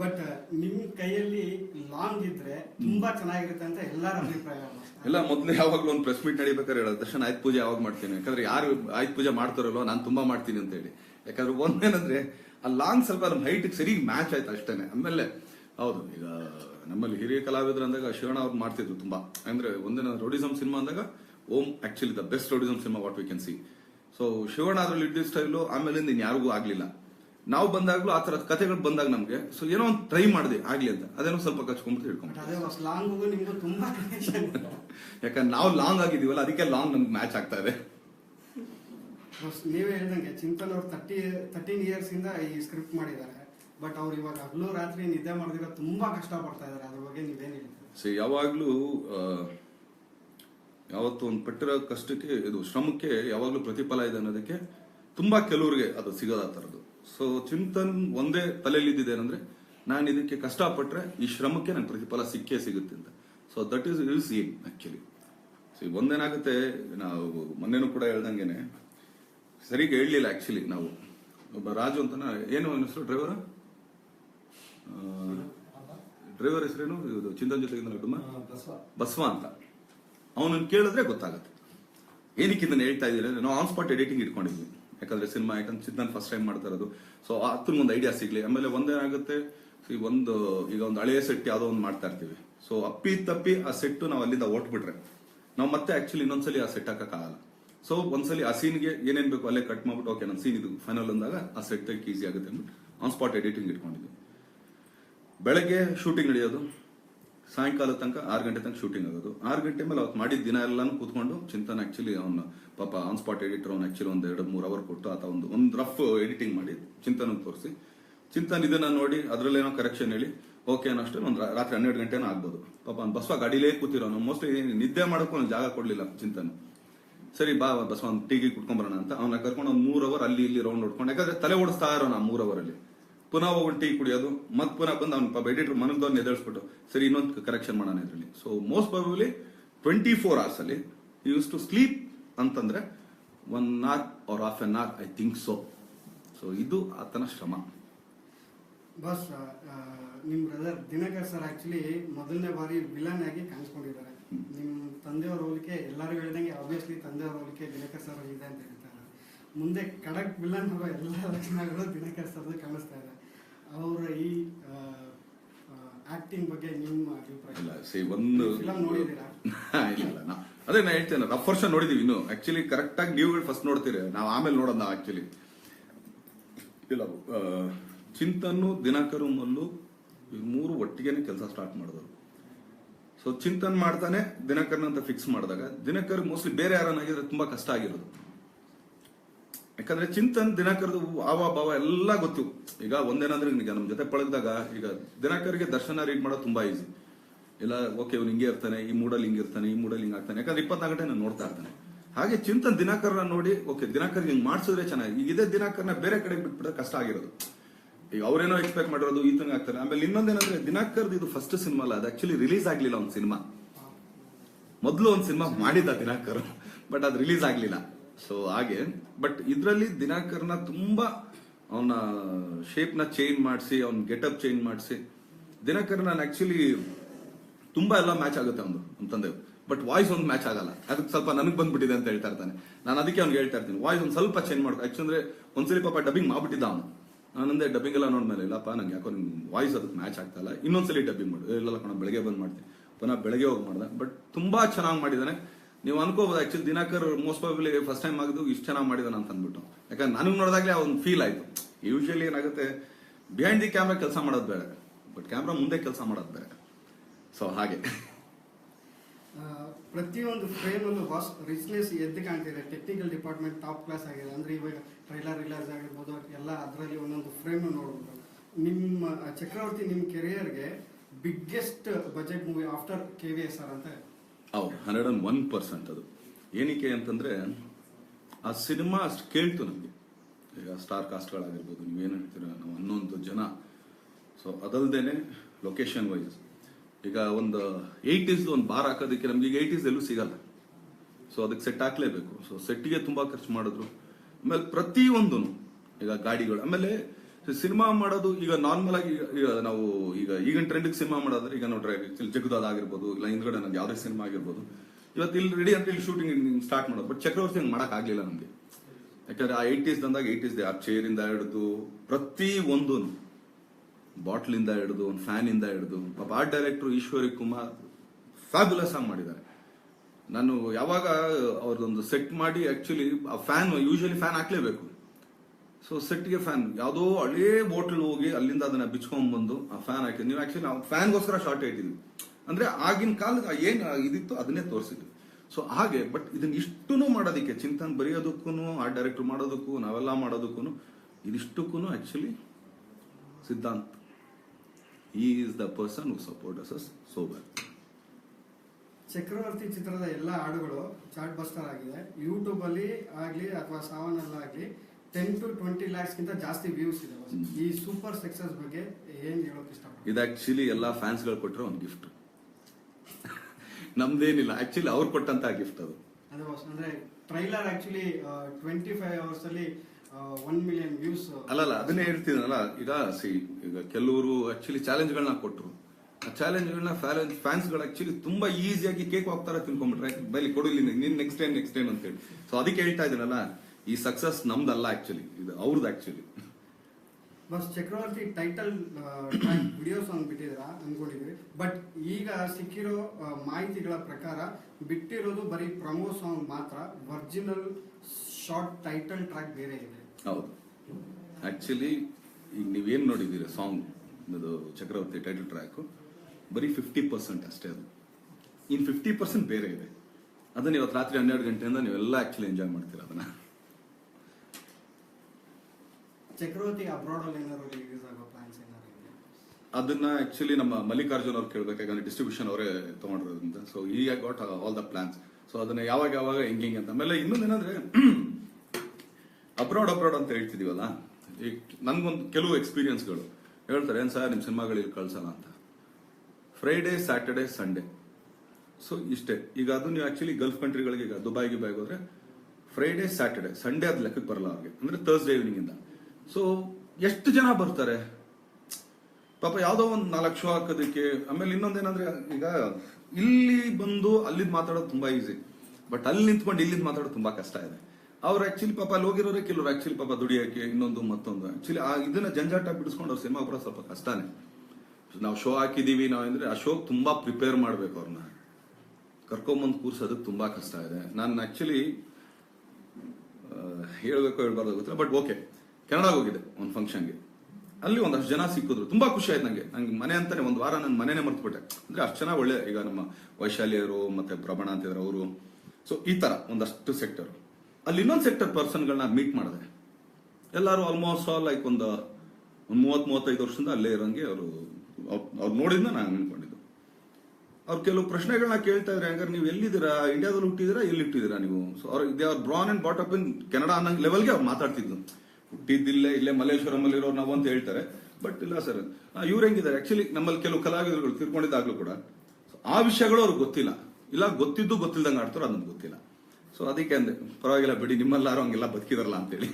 ಬಟ್ ನಿಮ್ ಕೈಯಲ್ಲಿ ಲಾಂಗ್ ಇದ್ರೆ ತುಂಬಾ ಚೆನ್ನಾಗಿರುತ್ತೆ ಅಂತ ಎಲ್ಲರ ಅಭಿಪ್ರಾಯ. ಎಲ್ಲ ಮೊದಲು ಯಾವಾಗ್ಲೂ ಒಂದು ಪ್ರೆಸ್ ಮೀಟ್ ನಡಿಬೇಕಾದ್ರೆ ಹೇಳೋದು ದರ್ಶನ್ ಆಯ್ತು ಪೂಜೆ ಯಾವಾಗ ಮಾಡ್ತೀನಿ? ಯಾಕಂದ್ರೆ ಯಾರು ಆಯ್ತು ಪೂಜೆ ಮಾಡ್ತಾರಲ್ಲೋ ನಾನು ತುಂಬಾ ಮಾಡ್ತೀನಿ ಅಂತ ಹೇಳಿ. ಯಾಕಂದ್ರೆ ಒಂದೇನಂದ್ರೆ, ಆ ಲಾಂಗ್ ಸ್ವಲ್ಪ ನಮ್ಮ ಹೈಟ್ ಸರಿ ಮ್ಯಾಚ್ ಆಯ್ತು ಅಷ್ಟೇನೆ. ಆಮೇಲೆ, ಹೌದು, ಈಗ ನಮ್ಮಲ್ಲಿ ಹಿರಿಯ ಕಲಾವಿದ್ರು ಅಂದಾಗ ಶಿವಣ್ಣ ಅವ್ರು ಮಾಡ್ತಿದ್ರು ತುಂಬಾ. ಅಂದ್ರೆ ಒಂದಿನ ರೋಡಿಸಮ್ ಸಿನಿಮಾ ಅಂದಾಗ Om actually the best rowdyism cinema what we can see so Shivanna ಅದ್ರಲ್ಲಿ ಇದ್ದ ಸ್ಟೈಲು ಆಮೇಲಿಂದ ಇನ್ ಯಾರಿಗೂ ಆಗ್ಲಿಲ್ಲ. ನಾವು ಬಂದಾಗ್ಲೂ ಆ ತರದ ಕಥೆಗಳು ಬಂದಾಗ ನಮ್ಗೆ ಸೊ ಏನೋ ಒಂದು ಟ್ರೈ ಮಾಡಿದೆ ಆಗ್ಲಿ ಅಂತ. ಅದೇನೋ ಸ್ವಲ್ಪ ಕಚ್ಕೊಂಡ್ಬಿಟ್ಟು ತಿಳ್ಕೊಂಬಿಟ್ಟು ಯಾಕಂದ್ರೆ ನಾವು ಲಾಂಗ್ ಆಗಿದೀವಲ್ಲ ಅದಕ್ಕೆ ಲಾಂಗ್ ನಮ್ಗೆ ಮ್ಯಾಚ್ ಆಗ್ತಾ ಇದೆ. ನೀವೇ ಹೇಳ್ದಂಗೆ ಚಿಂತನ್ ಅವ್ರು ತರ್ಟಿ ತರ್ಟೀನ್ ಇಯರ್ಸ್ ಇಂದ ಈ ಸ್ಕ್ರಿಪ್ಟ್ ಮಾಡಿದ್ದಾರೆ. ಬಟ್ ಅವ್ರು ಇವಾಗ ಹಗಲು ರಾತ್ರಿ ನಿದ್ದೆ ಮಾಡಿದ್ರೆ ತುಂಬಾ ಕಷ್ಟ ಪಡ್ತಾ ಇದಾರೆ ಅದ್ರ ಬಗ್ಗೆ ನೀವೇನು ಸೊ ಯಾವಾಗ್ಲೂ ಯಾವತ್ತು ಒಂದು ಪಟ್ಟಿರೋ ಕಷ್ಟಕ್ಕೆ ಇದು ಶ್ರಮಕ್ಕೆ ಯಾವಾಗ್ಲೂ ಪ್ರತಿಫಲ ಇದೆ ಅನ್ನೋದಕ್ಕೆ ತುಂಬಾ ಕೆಲವ್ರಿಗೆ ಅದು ಸಿಗೋದ ಥರದ್ದು. ಸೊ ಚಿಂತನ್ ಒಂದೇ ತಲೆಯಲ್ಲಿದ್ದಿದೆ ಏನಂದ್ರೆ ನಾನು ಇದಕ್ಕೆ ಕಷ್ಟಪಟ್ಟರೆ ಈ ಶ್ರಮಕ್ಕೆ ನನ್ನ ಪ್ರತಿಫಲ ಸಿಕ್ಕೇ ಸಿಗುತ್ತೆ ಅಂತ. So that is is aim actually so ಒಂದೇನಾಗುತ್ತೆ ನಾವು ಮೊನ್ನೆನೂ ಕೂಡ ಹೇಳ್ದಂಗೆನೆ ಸರಿಗೆ ಹೇಳಲಿಲ್ಲ ಆಕ್ಚುಲಿ ನಾವು. ಒಬ್ಬ ರಾಜು ಅಂತ ಏನು ಹೆಸರು ಡ್ರೈವರ್ ಡ್ರೈವರ್ ಹೆಸರೇನು? ಇದು ಚಿಂತನ್ ಜೊತೆಗಿಂತ ಕುಟುಂಬ ಬಸ್ವ. ಅಂತ. ಅವನನ್ನು ಕೇಳಿದ್ರೆ ಗೊತ್ತಾಗುತ್ತೆ. ಏನಕ್ಕೆ ಇದನ್ನ ಹೇಳ್ತಾ ಇದ್ದೀರ ನಾವು ಆನ್ ಸ್ಪಾಟ್ ಎಡಿಟಿಂಗ್ ಇಟ್ಕೊಂಡಿದ್ವಿ. ಯಾಕಂದ್ರೆ ಸಿನಿಮಾ ಯಾಕಂದ್ರೆ ಚಿಂತನ್ ಫಸ್ಟ್ ಟೈಮ್ ಮಾಡ್ತಾ ಇರೋದು. ಸೊ ಅದ್ರ ಒಂದು ಐಡಿಯಾ ಸಿಗ್ಲಿ. ಆಮೇಲೆ ಒಂದೇನಾಗುತ್ತೆ ಈ ಒಂದು, ಈಗ ಒಂದು ಹಳೆಯ ಸೆಟ್ ಯಾವುದೋ ಒಂದು ಮಾಡ್ತಾ ಇರ್ತೀವಿ. ಸೊ ಅಪ್ಪಿ ತಪ್ಪಿ ಆ ಸೆಟ್ ನಾವು ಅಲ್ಲಿಂದ ಓಟ್ಬಿಟ್ರೆ ನಾವು ಮತ್ತೆ ಆಕ್ಚುಲಿ ಇನ್ನೊಂದ್ಸಲಿ ಆ ಸೆಟ್ ಹಾಕಕ್ಕಾಗಲ್ಲ ಸೊ ಒಂದ್ಸಲಿ ಆ ಸೀನ್ಗೆ ಏನೇನ್ ಬೇಕು ಅಲ್ಲೇ ಕಟ್ ಮಾಡ್ಬಿಟ್ಟು ಓಕೆ ನನ್ನ ಸೀನ್ ಇದು. ಫೈನಲ್ ಅಂದಾಗ ಆ ಸೆಟ್ ಈಸಿ ಆಗುತ್ತೆ ಅಂದ್ಬಿಟ್ಟು ಆನ್ ಸ್ಪಾಟ್ ಎಡಿಟಿಂಗ್ ಇಟ್ಕೊಂಡಿದ್ವಿ. ಬೆಳಗ್ಗೆ ಶೂಟಿಂಗ್ ನಡೆಯೋದು. ಸಾಯಂಕಾಲ ತನಕ ಆರು ಗಂಟೆ ತನಕ ಶೂಟಿಂಗ್ ಆಗೋದು. ಆರು ಗಂಟೆ ಮೇಲೆ ಅವತ್ತು ಮಾಡಿದ ದಿನ ಎಲ್ಲಾನು ಕೂತ್ಕೊಂಡು ಚಿಂತನ್ ಆಕ್ಚುಲಿ ಅವನು ಪಾಪ ಆನ್ ಸ್ಪಾಟ್ ಎಡಿಟರ್ ಅವ್ನು ಆಕ್ಚುಲಿ ಒಂದು ಎರಡು ಮೂರು ಅವರ್ ಕೊಟ್ಟು ಆತ ಒಂದು ಒಂದು ರಫ್ ಎಡಿಟಿಂಗ್ ಮಾಡಿ ಚಿಂತನ ತೋರಿಸಿ. ಚಿಂತನ್ ಇದನ್ನ ನೋಡಿ ಅದರಲ್ಲೇನೋ ಕರೆಕ್ಷನ್ ಹೇಳಿ ಓಕೆ ಅನ್ನೋ ಅಷ್ಟೇ ಒಂದು ರಾತ್ರಿ ಹನ್ನೆರಡು ಗಂಟೆನೂ ಆಗ್ಬೋದು. ಪಾಪ ಅವ್ನು ಬಸವ ಗಾಡಿಲೇ ಕೂತಿರೋನು ಮೋಸ್ಟ್ಲಿ ನಿದ್ದೆ ಮಾಡೋಕ್ಕೂ ಒಂದು ಜಾಗ ಕೊಡಲಿಲ್ಲ ಚಿಂತನ್. ಸರಿ ಬಾ ಬಸವ ಒಂದು ಟೀಗಿ ಕುಟ್ಕೊಂಬರೋಣ ಅಂತ. ಅವನ ಕರ್ಕೊಂಡು ಒಂದು ಮೂರ್ ಅವರ್ ಅಲ್ಲಿ ಇಲ್ಲಿ ರೌಂಡ್ ನೋಡ್ಕೊಂಡು, ಯಾಕಂದ್ರೆ ತಲೆ ಓಡಿಸ್ತಾ ಇರೋಣ ಮೂರು ಅವರ್ ಅಲ್ಲಿ. ಪುನಃ ಹೋಗಿ ಟೀ ಕುಡಿಯೋದು ಮತ್ತೆ ಪುನಃ ಬಂದು ಅವ್ನು ಪಾಪ ಎಡಿಟರ್ ಮನದವ್ನ ಎದುರಿಸ್ಬಿಟ್ಟು ಸರಿ ಇನ್ನೊಂದು ಕರೆಕ್ಷನ್ ಮಾಡೋಣ ಇದರಲ್ಲಿ. So most probably twenty four hours ಅಲ್ಲಿ ಯೂಸ್ ಟು ಸ್ಲೀಪ್ ಅಂತಂದ್ರೆ one hour or half an hour I think so so ಇದು ಆತನ ಶ್ರಮ. ಬಸ್ ನಿಮ್ಮ ನಿಮ್ ಬ್ರದರ್ ದಿನಕರ್ ಸರ್ ಆಕ್ಚುಲಿ ಮೊದಲನೇ ಬಾರಿ ವಿಲನ್ ಆಗಿ ಕಾಣಿಸ್ಕೊಂಡಿದ್ದಾರೆ. ನಿಮ್ ತಂದೆಯವರ ಹೋಲಿಕೆ ಎಲ್ಲರೂ ಹೇಳಿದಂಗೆ ಆಬ್ವಿಯಸ್ಲಿ ತಂದೆಯವರ ಹೋಲಿಕೆ ದಿನಕರ್ ಸರ್ ಇದೆ ಅಂತ ಹೇಳ್ತಾರೆ. ಮುಂದೆ ಕಡಕ್ ವಿಲನ್ ಎಲ್ಲ ಲಕ್ಷಣಗಳು ದಿನಕರ್ ಸರ್ ಕಾಣಿಸ್ತಾ ಇದೆ. ಅವರ ಈ ಆಕ್ಟಿಂಗ್ ಬಗ್ಗೆ ನಿಮ್ಮ ಅಭಿಪ್ರಾಯ? ಇಲ್ಲ ಸಿ ಒಂದು ನೋಡಿದ್ದೀರಾ? ಇಲ್ಲ ನಾ ಅದೇ ನಾ ಹೇಳ್ತೇನೆ ನಾವು ಫಸ್ಟ್ ನೋಡಿದೀವಿ ಇನ್ನು. ಆಕ್ಚುಲಿ ಕರೆಕ್ಟ್ ಆಗಿ ನೀವು ಫಸ್ಟ್ ನೋಡ್ತೀರಿ. ನಾವು ಆಮೇಲೆ ನೋಡೋಣ ಆಕ್ಚುಲಿ ಇಲ್ಲ ಚಿಂತನ್ನು ದಿನಕರು ಮಲ್ಲು ಈ ಮೂರು ಒಟ್ಟಿಗೆನೆ ಕೆಲಸ ಸ್ಟಾರ್ಟ್ ಮಾಡಿದ್ರು. ಸೊ ಚಿಂತನ್ ಮಾಡ್ತಾನೆ ದಿನಕರ್ನ ಅಂತ ಫಿಕ್ಸ್ ಮಾಡಿದಾಗ. ದಿನಕರ್ ಮೋಸ್ಟ್ಲಿ ಬೇರೆ ಯಾರನ್ನಾಗಿದ್ರೆ ತುಂಬಾ ಕಷ್ಟ ಆಗಿರೋದು. ಯಾಕಂದ್ರೆ ಚಿಂತನ್, ದಿನಕರದು, ಆವ ಭಾವ ಎಲ್ಲ ಗೊತ್ತು. ಈಗ ಒಂದೇನಂದ್ರೆ ಈಗ ನಮ್ಮ ಜೊತೆ ಪಳಗಿದಾಗ, ಈಗ ದಿನಕರಿಗೆ ದರ್ಶನ ರೀಡ್ ಮಾಡೋದು ತುಂಬಾ ಈಸಿ ಇಲ್ಲ ಓಕೆ ಇವ್ನು ಹಿಂಗೆ ಇರ್ತಾನೆ, ಈ ಮೂಡಲ್ಲಿ ಹಿಂಗೆ ಇರ್ತಾನೆ, ಈ ಮೂಡಲ್ಲಿ ಹಿಂಗೆ ಆಗ್ತಾನೆ. ಯಾಕಂದ್ರೆ ಇಪ್ಪತ್ನಾಲ್ಕು ಗಂಟೆ ನಾನು ನೋಡ್ತಾ ಇರ್ತಾನೆ. ಹಾಗೆ ಚಿಂತನ್ ದಿನಾಕರನ್ನ ನೋಡಿ ಓಕೆ ದಿನಾಕರ್ ಹಿಂಗೆ ಮಾಡಿಸಿದ್ರೆ ಚೆನ್ನಾಗಿ. ಈಗ ಇದೇ ದಿನಾಕರ್ನ ಬೇರೆ ಕಡೆ ಬಿಟ್ಬಿಟ್ರೆ ಕಷ್ಟ ಆಗಿರೋದು. ಈಗ ಅವ್ರೇನೋ ಎಕ್ಸ್ಪೆಕ್ಟ್ ಮಾಡಿರೋದು ಈತನ ಆಗ್ತಾರೆ. ಆಮೇಲೆ ಇನ್ನೊಂದೇನಂದ್ರೆ ದಿನಾಕರ್ದು ಇದು ಫಸ್ಟ್ ಸಿನಿಮಾ ಅಲ್ಲ, ಅದು ಆಕ್ಚುಲಿ ರಿಲೀಸ್ ಆಗಲಿಲ್ಲ ಒಂದು ಸಿನಿಮಾ ಮೊದಲು ಒಂದು ಸಿನಿಮಾ ಮಾಡಿದ್ದ ದಿನಾಕರ್ ಬಟ್ ಅದು ರಿಲೀಸ್ ಆಗ್ಲಿಲ್ಲ. ಸೊ ಹಾಗೆ. ಬಟ್ ಇದರಲ್ಲಿ ದಿನಾಕರ್ನ ತುಂಬಾ ಅವನ ಶೇಪ್ನ ಚೇಂಜ್ ಮಾಡಿಸಿ, ಅವ್ನ ಗೆಟಪ್ ಚೇಂಜ್ ಮಾಡಿಸಿ ದಿನಾಕರ್ ನಾನು ಆಕ್ಚುಲಿ ತುಂಬಾ ಎಲ್ಲ ಮ್ಯಾಚ್ ಆಗುತ್ತೆ ಅವನು ಅಂತಂದೆ ಬಟ್ ವಾಯ್ಸ್ ಒಂದು ಮ್ಯಾಚ್ ಆಗಲ್ಲ. ಅದಕ್ಕೆ ಸ್ವಲ್ಪ ನನಗೆ ಬಂದ್ಬಿಟ್ಟಿದೆ ಅಂತ ಹೇಳ್ತಾ ಇರ್ತಾನೆ. ನಾನು ಅದಕ್ಕೆ ಅವ್ನು ಹೇಳ್ತಾ ಇರ್ತೀನಿ. ವಾಯ್ಸ್ ಒಂದು ಸ್ವಲ್ಪ ಚೇಂಜ್ ಮಾಡ್ಕೊ. ಯಾಕಂದ್ರೆ ಒಂದ್ಸಲಿ ಪಾಪ ಡಬ್ಬಿಂಗ್ ಮಾಡ್ಬಿಟ್ಟಿದ್ದ ಅವನು. ನಾನಂದೆ ಡಬ್ಬಿಂಗ್ ಎಲ್ಲ ನೋಡ್ಮೇಲೆ ಇಲ್ಲಪ್ಪ, ನಂಗೆ ಯಾಕೋ ನಿಮ್ ವಾಯ್ಸ್ ಅದಕ್ಕೆ ಮ್ಯಾಚ್ ಆಗ್ತಾ ಇಲ್ಲ. ಇನ್ನೊಂದ್ಸಲಿ ಡಬ್ಬಿಂಗ್ ಮಾಡು. ಇಲ್ಲ ಕಣ, ಬೆಳಗ್ಗೆ ಬಂದ್ ಮಾಡ್ತೀನಿ. ಪುನಃ ಬೆಳಗ್ಗೆ ಹೋಗಿ ಮಾಡ್ದೆ. ಬಟ್ ತುಂಬಾ ಚೆನ್ನಾಗಿ ಮಾಡಿದಾನೆ ನೀವು ಅನ್ಕೋಬಹುದು actually Dinakar most probably first time ಆಗಿದ್ದು ಇಷ್ಟು ಚೆನ್ನಾಗಿ ಮಾಡಿದಾನ ಅಂತ ಅಂದ್ಬಿಟ್ಟು. ಯಾಕಂದ್ರೆ ನನಗೆ ನೋಡಿದಾಗಲೇ ಒಂದು ಫೀಲ್ ಆಯ್ತು. ಯೂಶಲಿ ಏನಾಗುತ್ತೆ ಬಿಹೈಂಡ್ ದಿ ಕ್ಯಾಮ್ರಾ ಕೆಲಸ ಮಾಡೋದು ಬೇಡ ಬಟ್ ಕ್ಯಾಮ್ರಾ ಮುಂದೆ ಕೆಲಸ ಮಾಡೋದು ಬೇರೆ ಸೊ ಹಾಗೆ. ಪ್ರತಿಯೊಂದು ಫ್ರೇಮ್ ಅಲ್ಲೂ ಹೊಸ ರಿಚ್ನೆಸ್ ಎದ್ದು ಕಾಣ್ತಿದೆ. ಟೆಕ್ನಿಕಲ್ ಡಿಪಾರ್ಟ್ಮೆಂಟ್ ಟಾಪ್ ಕ್ಲಾಸ್ ಆಗಿದೆ. ಅಂದ್ರೆ ಇವಾಗ ಟ್ರೈಲರ್ ರಿಲೀಸ್ ಆಗಿರ್ಬೋದು, ಎಲ್ಲ ಅದರಲ್ಲಿ ಒಂದೊಂದು ಫ್ರೇಮ್ ನೋಡ್ಬೋದು. ನಿಮ್ಮ ಚಕ್ರವರ್ತಿ ನಿಮ್ಮ ಕೆರಿಯರ್ಗೆ biggest budget movie after K V S R ಅಂತ ಹೌದು. ಹಂಡ್ರೆಡ್ ಅಂಡ್ ಒನ್ ಪರ್ಸೆಂಟ್ ಅದು. ಏನಕ್ಕೆ ಅಂತಂದ್ರೆ, ಆ ಸಿನಿಮಾ ಅಷ್ಟು ಕೇಳ್ತು ನಮಗೆ. ಈಗ ಸ್ಟಾರ್ ಕಾಸ್ಟ್ಗಳಾಗಿರ್ಬೋದು, ನೀವೇನು ಹೇಳ್ತೀರ, ನಾವು ಹನ್ನೊಂದು ಜನ. ಸೊ ಅದಲ್ದೇನೆ ಲೊಕೇಶನ್ ವೈಸ್ ಈಗ ಒಂದು ಏಯ್ಟೀಸ್ ಒಂದು ಬಾರ್ ಹಾಕೋದಕ್ಕೆ ನಮ್ಗೆ ಈಗ ಏಯ್ಟೀಸ್ ಎಲ್ಲೂ ಸಿಗಲ್ಲ. ಸೊ ಅದಕ್ಕೆ ಸೆಟ್ ಹಾಕ್ಲೇಬೇಕು. ಸೊ ಸೆಟ್ಟಿಗೆ ತುಂಬಾ ಖರ್ಚು ಮಾಡಿದ್ರು. ಆಮೇಲೆ ಪ್ರತಿ ಒಂದು ಈಗ ಗಾಡಿಗಳು, ಆಮೇಲೆ ಸಿನಿಮಾ ಮಾಡೋದು ಈಗ ನಾರ್ಮಲ್ ಆಗಿ, ಈಗ- ನಾವು ಈಗ ಈಗಿನ ಟ್ರೆಂಡಿಗೆ ಸಿನಿಮಾ ಮಾಡೋದ್ರೆ ಈಗ ನೋಡ್ರೆ ಜಗದಾದ ಆಗಿರ್ಬೋದು, ಇಲ್ಲ ಹಿಂದ್ಗಡೆ ನಮ್ಗೆ ಯಾವುದೇ ಸಿನಿಮಾ ಆಗಿರ್ಬೋದು. ಇವತ್ತು ಇಲ್ಲಿ ರೆಡಿ ಅಂತ ಇಲ್ಲಿ ಶೂಟಿಂಗ್ ಸ್ಟಾರ್ಟ್ ಮಾಡೋದು. ಬಟ್ ಚಕ್ರವರ್ತಿ ಹಂಗೆ ಮಾಡಕ್ ಆಗ್ಲಿಲ್ಲ ನಮ್ಗೆ. ಯಾಕಂದ್ರೆ ಆ ಏಯ್ಟೀಸ್ ಬಂದಾಗ ಏಯ್ಟೀಸ್ ಆ ಚೇರ್ ಇಂದ ಹಿಡಿದು ಪ್ರತಿ ಒಂದು ಬಾಟ್ಲ್ ಇಂದ ಹಿಡಿದು, ಒಂದು ಫ್ಯಾನ್ ಇಂದ ಹಿಡಿದು, ಪಾಪ art director Eshwari Kumar fabulous ಆಗಿ ಮಾಡಿದ್ದಾರೆ. ನಾನು ಯಾವಾಗ ಅವ್ರದೊಂದು ಸೆಟ್ ಮಾಡಿ ಆಕ್ಚುಲಿ ಆ ಫ್ಯಾನ್ ಯೂಶಲಿ ಫ್ಯಾನ್ ಹಾಕ್ಲೇಬೇಕು. ಸೊ ಸೆಟ್ಗೆ ಫ್ಯಾನ್ ಯಾವುದೋ ಹಳೇ ಬೋಟಲ್ ಹೋಗಿ ಅಲ್ಲಿಂದ ಅದನ್ನ ಬಿಚ್ಕೊಂಡ್ ಬಂದು ಆ ಫ್ಯಾನ್ ಹಾಕಿ. ನೀವು ಆಕ್ಚುಲಿ ನಾವು ಫ್ಯಾನ್ಗೋಸ್ಕರ ಶಾರ್ಟ್ ಇಟ್ಟಿದ್ವಿ. ಅಂದ್ರೆ ಆಗಿನ ಕಾಲದ ಏನ್ ಇದಿತ್ತು ಅದನ್ನೇ ತೋರಿಸಿದ್ವಿ. ಸೊ ಹಾಗೆ ಬಟ್ ಇದನ್ನ ಇಷ್ಟು ಮಾಡೋದಕ್ಕೆ, ಚಿಂತನ್ ಬರೆಯೋದಕ್ಕೂ ಆ ಡೈರೆಕ್ಟರ್ ಮಾಡೋದಕ್ಕೂ, ನಾವೆಲ್ಲ ಮಾಡೋದಕ್ಕೂ ಇದಿಷ್ಟಕ್ಕೂ ಆಕ್ಚುಲಿ ಸಿದ್ಧಾಂತ್. ಈ is the person who support us so well Chakravarthy ಚಿತ್ರದ ಎಲ್ಲ ಹಾಡುಗಳು ಚಾರ್ಟ್ ಬಸ್ಟರ್ ಆಗಿದೆ. ಯೂಟ್ಯೂಬ್ ಅಲ್ಲಿ ಆಗ್ಲಿ ಅಥವಾ ಸಾವನಲ್ಲಾಗ್ಲಿ ಟೆನ್ ಟು ಟ್ವೆಂಟಿ ಲ್ಯಾಕ್ಸ್ ಗಿಂತ ಜಾಸ್ತಿ ವ್ಯೂಸ್ ಇದೆ ಈ ಸೂಪರ್ ಸಕ್ಸಸ್ ಬಗ್ಗೆ ಏನ್ ಹೇಳೋಕೆ ಇಷ್ಟಪಡ್ತೀನಿ ಇದು ಆಕ್ಚುಲಿ ಎಲ್ಲಾ ಫ್ಯಾನ್ಸ್ಗಳು ಕೊಟ್ಟರೆ ಒಂದು ಗಿಫ್ಟ್ ನಮ್ದೇನಿಲ್ಲ. ಆಕ್ಚುಲಿ ಅವ್ರು ಕೊಟ್ಟಂತ ಗಿಫ್ಟ್ ಅದು. ಅದೇ boss, ಅಂದ್ರೆ trailer actually twenty five hours ಅಲ್ಲಿ ಒನ್ ಮಿಲಿಯನ್ ವ್ಯೂಸ್ ಅಲ್ಲಲ್ಲ ಅದನ್ನೇ ಹೇಳ್ತಿದ್ನಲ್ಲ ಈಗ ಸಿ ಈಗ ಕೆಲವರು ಆಕ್ಚುಲಿ ಚಾಲೆಂಜ್ಗಳನ್ನ ಕೊಟ್ಟರು ಆ ಚಾಲೆಂಜ್ಗಳನ್ನ ಫ್ಯಾನ್ಸ್ಗಳು ಆಕ್ಚುಲಿ ತುಂಬಾ ಈಸಿಯಾಗಿ ಕೇಕ್ ಹೋಗ್ತಾರ ತಿನ್ಕೊಂಡ್ಬಿಟ್ರೆ. ಬೈಲಿ ಕೊಡು ಇಲ್ಲಿ ನಿನ್ ನೆಕ್ಸ್ಟ್ ಟೈಮ್ ನೆಕ್ಸ್ಟ್ ಟೈಮ್ ಅಂತ ಹೇಳಿ ಸೊ ಅದಕ್ಕೆ ಹೇಳ್ತಾ ಇದೀನಲ್ಲ ಈ ಸಕ್ಸಸ್ ನಮ್ದಲ್ಲ ಆಕ್ಚುಲಿ ಇದು ಅವ್ರದ್ದು actually bus Chakravarthy title video song ಬಿಟ್ಟಿದ್ದೀರಾ? ಅನ್ಕೊಂಡಿದ್ವಿ ಬಟ್ ಈಗ ಸಿಕ್ಕಿರೋ ಮಾಹಿತಿಗಳ ಪ್ರಕಾರ ಬಿಟ್ಟಿರೋದು ಬರೀ ಪ್ರಮೋ ಸಾಂಗ್ ಮಾತ್ರ. ಒರಿಜಿನಲ್ ಶಾರ್ಟ್ ಟೈಟಲ್ ಟ್ರ್ಯಾಕ್ ಬೇರೆ ಇದೆ. ಹೌದು. ಆಕ್ಚುಲಿ ಈಗ ನೀವೇನ್ ನೋಡಿದೀರ ಸಾಂಗ್ ಇದು ಚಕ್ರವರ್ತಿ ಟೈಟಲ್ ಟ್ರ್ಯಾಕ್ ಬರೀ ಫಿಫ್ಟಿ ಪರ್ಸೆಂಟ್ ಅಷ್ಟೇ ಅದು. ಇನ್ ಫಿಫ್ಟಿ ಪರ್ಸೆಂಟ್ ಬೇರೆ ಇದೆ. ಅದನ್ನ ಇವತ್ತು ರಾತ್ರಿ ಹನ್ನೆರಡು ಗಂಟೆಯಿಂದ ನೀವೆಲ್ಲ ಆ್ಯಕ್ಚುಲಿ ಎಂಜಾಯ್ ಮಾಡ್ತೀರ ಅದನ್ನ? ಚಕ್ರವರ್ತಿ ಅಬ್ರಾಡ್ ಅಲ್ಲಿ ಏನಾದ್ರು ರಿಲೀಸ್ ಆಗೋ ಪ್ಲಾನ್ಸ್ ಏನಾದ್ರು ಅದನ್ನ ಆಕ್ಚುಲಿ ನಮ್ಮ ಮಲ್ಲಿಕಾರ್ಜುನ್ ಅವ್ರು ಕೇಳ್ಬೇಕು, ಯಾಕಂದ್ರೆ ಡಿಸ್ಟ್ರಿಬ್ಯೂಷನ್ ಅವರೇ ತಗೊಂಡಿರೋದ್ರಿಂದ. ಸೊ ಈ got all the plans so ಅದನ್ನ ಯಾವಾಗ ಯಾವಾಗ, ಹೆಂಗ್ ಅಂತ. ಆಮೇಲೆ ಇನ್ನೊಂದೇನಂದ್ರೆ ಅಬ್ರಾಡ್ ಅಬ್ರಾಡ್ ಅಂತ ಹೇಳ್ತಿದೀವಲ್ಲ ಈಗ ನನ್ಗೊಂದು ಕೆಲವು ಎಕ್ಸ್ಪೀರಿಯನ್ಸ್ಗಳು ಹೇಳ್ತಾರೆ, ಏನು ಸರ್, ನಿಮ್ ಇಲ್ಲಿ ಕಳ್ಸಲ್ಲ ಅಂತ. ಫ್ರೈಡೇ ಸ್ಯಾಟರ್ಡೆ ಸಂಡೇ ಸೊ ಇಷ್ಟೇ. ಈಗ ಅದು ನೀವು ಆಕ್ಚುಲಿ ಗಲ್ಫ್ ಕಂಟ್ರಿಗಳಿಗೆ ಈಗ ದುಬೈಗೆ ಹೋದ್ರೆ ಫ್ರೈಡೇ ಸ್ಯಾಟರ್ಡೆ ಸಂಡೇ ಅದು ಲೆಕ್ಕಕ್ಕೆ ಬರಲ್ಲ ಅವ್ರಿಗೆ. ಅಂದ್ರೆ ಥರ್ಸ್ಡೇ ಈವ್ನಿಂಗ್ ಇಂದ. ಸೊ ಎಷ್ಟು ಜನ ಬರ್ತಾರೆ? ಪಾಪ ಯಾವುದೋ ಒಂದು ನಾಲ್ಕು ಶೋ ಹಾಕೋದಕ್ಕೆ, ಆಮೇಲೆ ಇನ್ನೊಂದೇನಂದ್ರೆ ಈಗ ಇಲ್ಲಿ ಬಂದು ಅಲ್ಲಿದ್ ಮಾತಾಡೋದು ತುಂಬಾ ಈಸಿ ಬಟ್ ಅಲ್ಲಿ ನಿಂತ್ಕೊಂಡು ಇಲ್ಲಿಂದ ಮಾತಾಡೋದು ತುಂಬಾ ಕಷ್ಟ ಇದೆ. ಅವ್ರು ಆಕ್ಚುಲಿ ಪಾಪ ಅಲ್ಲಿ ಹೋಗಿರೋರೆ ಕೆಲವರು ಆಕ್ಚುಲಿ ಪಾಪ ದುಡಿಯೋಕೆ, ಇನ್ನೊಂದು ಮತ್ತೊಂದು. ಆಕ್ಚುಲಿ ಆ ಇದನ್ನ ಜಂಜಾಟ ಬಿಡಿಸ್ಕೊಂಡು ಅವ್ರ ಸಿನಿಮಾ ಕೂಡ ಸ್ವಲ್ಪ ಕಷ್ಟನೇ. ನಾವು ಶೋ ಹಾಕಿದೀವಿ, ನಾವು ಅಂದ್ರೆ ಆ ಶೋಗೆ ತುಂಬಾ ಪ್ರಿಪೇರ್ ಮಾಡ್ಬೇಕು ಅವ್ರನ್ನ ಕರ್ಕೊಂಬಂದು ಕೂರ್ಸೋದಕ್ಕೆ ತುಂಬಾ ಕಷ್ಟ ಇದೆ. ನಾನು ಆಕ್ಚುಲಿ ಹೇಳ್ಬೇಕು ಹೇಳ್ಬಾರ್ದು ಗೊತ್ತಿಲ್ಲ ಬಟ್ ಓಕೆ ಕೆನಡಾಗ ಹೋಗಿದೆ ಒಂದು ಫಂಕ್ಷನ್ಗೆ ಅಲ್ಲಿ ಒಂದಷ್ಟು ಜನ ಸಿಕ್ಕಿದ್ರು. ತುಂಬಾ ಖುಷಿ ಆಯ್ತು ನಂಗೆ. ನಂಗೆ ಮನೆ ಅಂತಾನೆ ಒಂದು ವಾರ ನನ್ನ ಮನೆನೇ ಮರ್ತ್ಬಿಟ್ಟೆ. ಅಂದ್ರೆ ಅಷ್ಟು ಚೆನ್ನಾಗಿ ಒಳ್ಳೆ, ಈಗ ನಮ್ಮ ವೈಶಾಲಿಯರು ಮತ್ತೆ ಪ್ರಭಣ ಅಂತಿದ್ರು ಅವರು. ಸೊ ಈ ತರ ಒಂದಷ್ಟು ಸೆಕ್ಟರ್ ಅಲ್ಲಿ ಇನ್ನೊಂದು ಸೆಕ್ಟರ್ ಪರ್ಸನ್ಗಳನ್ನ ಮೀಟ್ ಮಾಡಿದೆ. ಎಲ್ಲರೂ ಆಲ್ಮೋಸ್ಟ್ ಆಲ್ ಲೈಕ್ ಒಂದು ಒಂದು ಮೂವತ್ ಮೂವತ್ತೈದು ವರ್ಷದಿಂದ ಅಲ್ಲೇ ಇರೋಂಗೆ ಅವರು, ಅವ್ರು ನೋಡಿದ್ನ ನಾನು ಅನ್ಕೊಂಡಿದ್ದು. ಅವ್ರು ಕೆಲವು ಪ್ರಶ್ನೆಗಳನ್ನ ಕೇಳ್ತಾ ಇದ್ರೆ, ಹಂಗಾರೆ ನೀವು ಎಲ್ಲಿದ್ದೀರಾ? ಇಂಡಿಯಾದಲ್ಲಿ ಹುಟ್ಟಿದ್ದೀರಾ? ಎಲ್ಲಿ ಇಟ್ಟಿದ್ದೀರಾ ನೀವು? ಸೊ ಅವ್ರು they are born and brought in Canada ಅನ್ನೋ ಲೆವೆಲ್ಗೆ ಅವ್ರು ಮಾತಾಡ್ತಿದ್ದು ಹುಟ್ಟಿದ್ದಿಲ್ಲೇ ಇಲ್ಲೇ ಮಲ್ಲೇಶ್ವರಂ ಅಲ್ಲಿ ಇರೋರು ನಾವು ಅಂತ ಹೇಳ್ತಾರೆ. ಬಟ್ ಇಲ್ಲ ಸರ್ ಇವ್ರು ಹೆಂಗಿದ್ದಾರೆ? ಆಕ್ಚುಲಿ ನಮ್ಮಲ್ಲಿ ಕೆಲವು ಕಲಾವಿದರುಗಳು ತಿರ್ಕೊಂಡಿದ್ದಾಗ್ಲೂ ಕೂಡ ಆ ವಿಷಯಗಳು ಅವ್ರಿಗೆ ಗೊತ್ತಿಲ್ಲ. ಇಲ್ಲ ಗೊತ್ತಿದ್ದು ಗೊತ್ತಿಲ್ದಂಗೆ ಆಡ್ತಾರೋ ಅದು ನಮ್ಗೆ ಗೊತ್ತಿಲ್ಲ. ಸೊ ಅದಕ್ಕೆ ಅಂದೆ ಪರವಾಗಿಲ್ಲ ಬಿಡಿ ನಿಮ್ಮಲ್ಲಾರು ಹಂಗೆಲ್ಲ ಬದುಕಿದಾರಲ್ಲ ಅಂತೇಳಿ.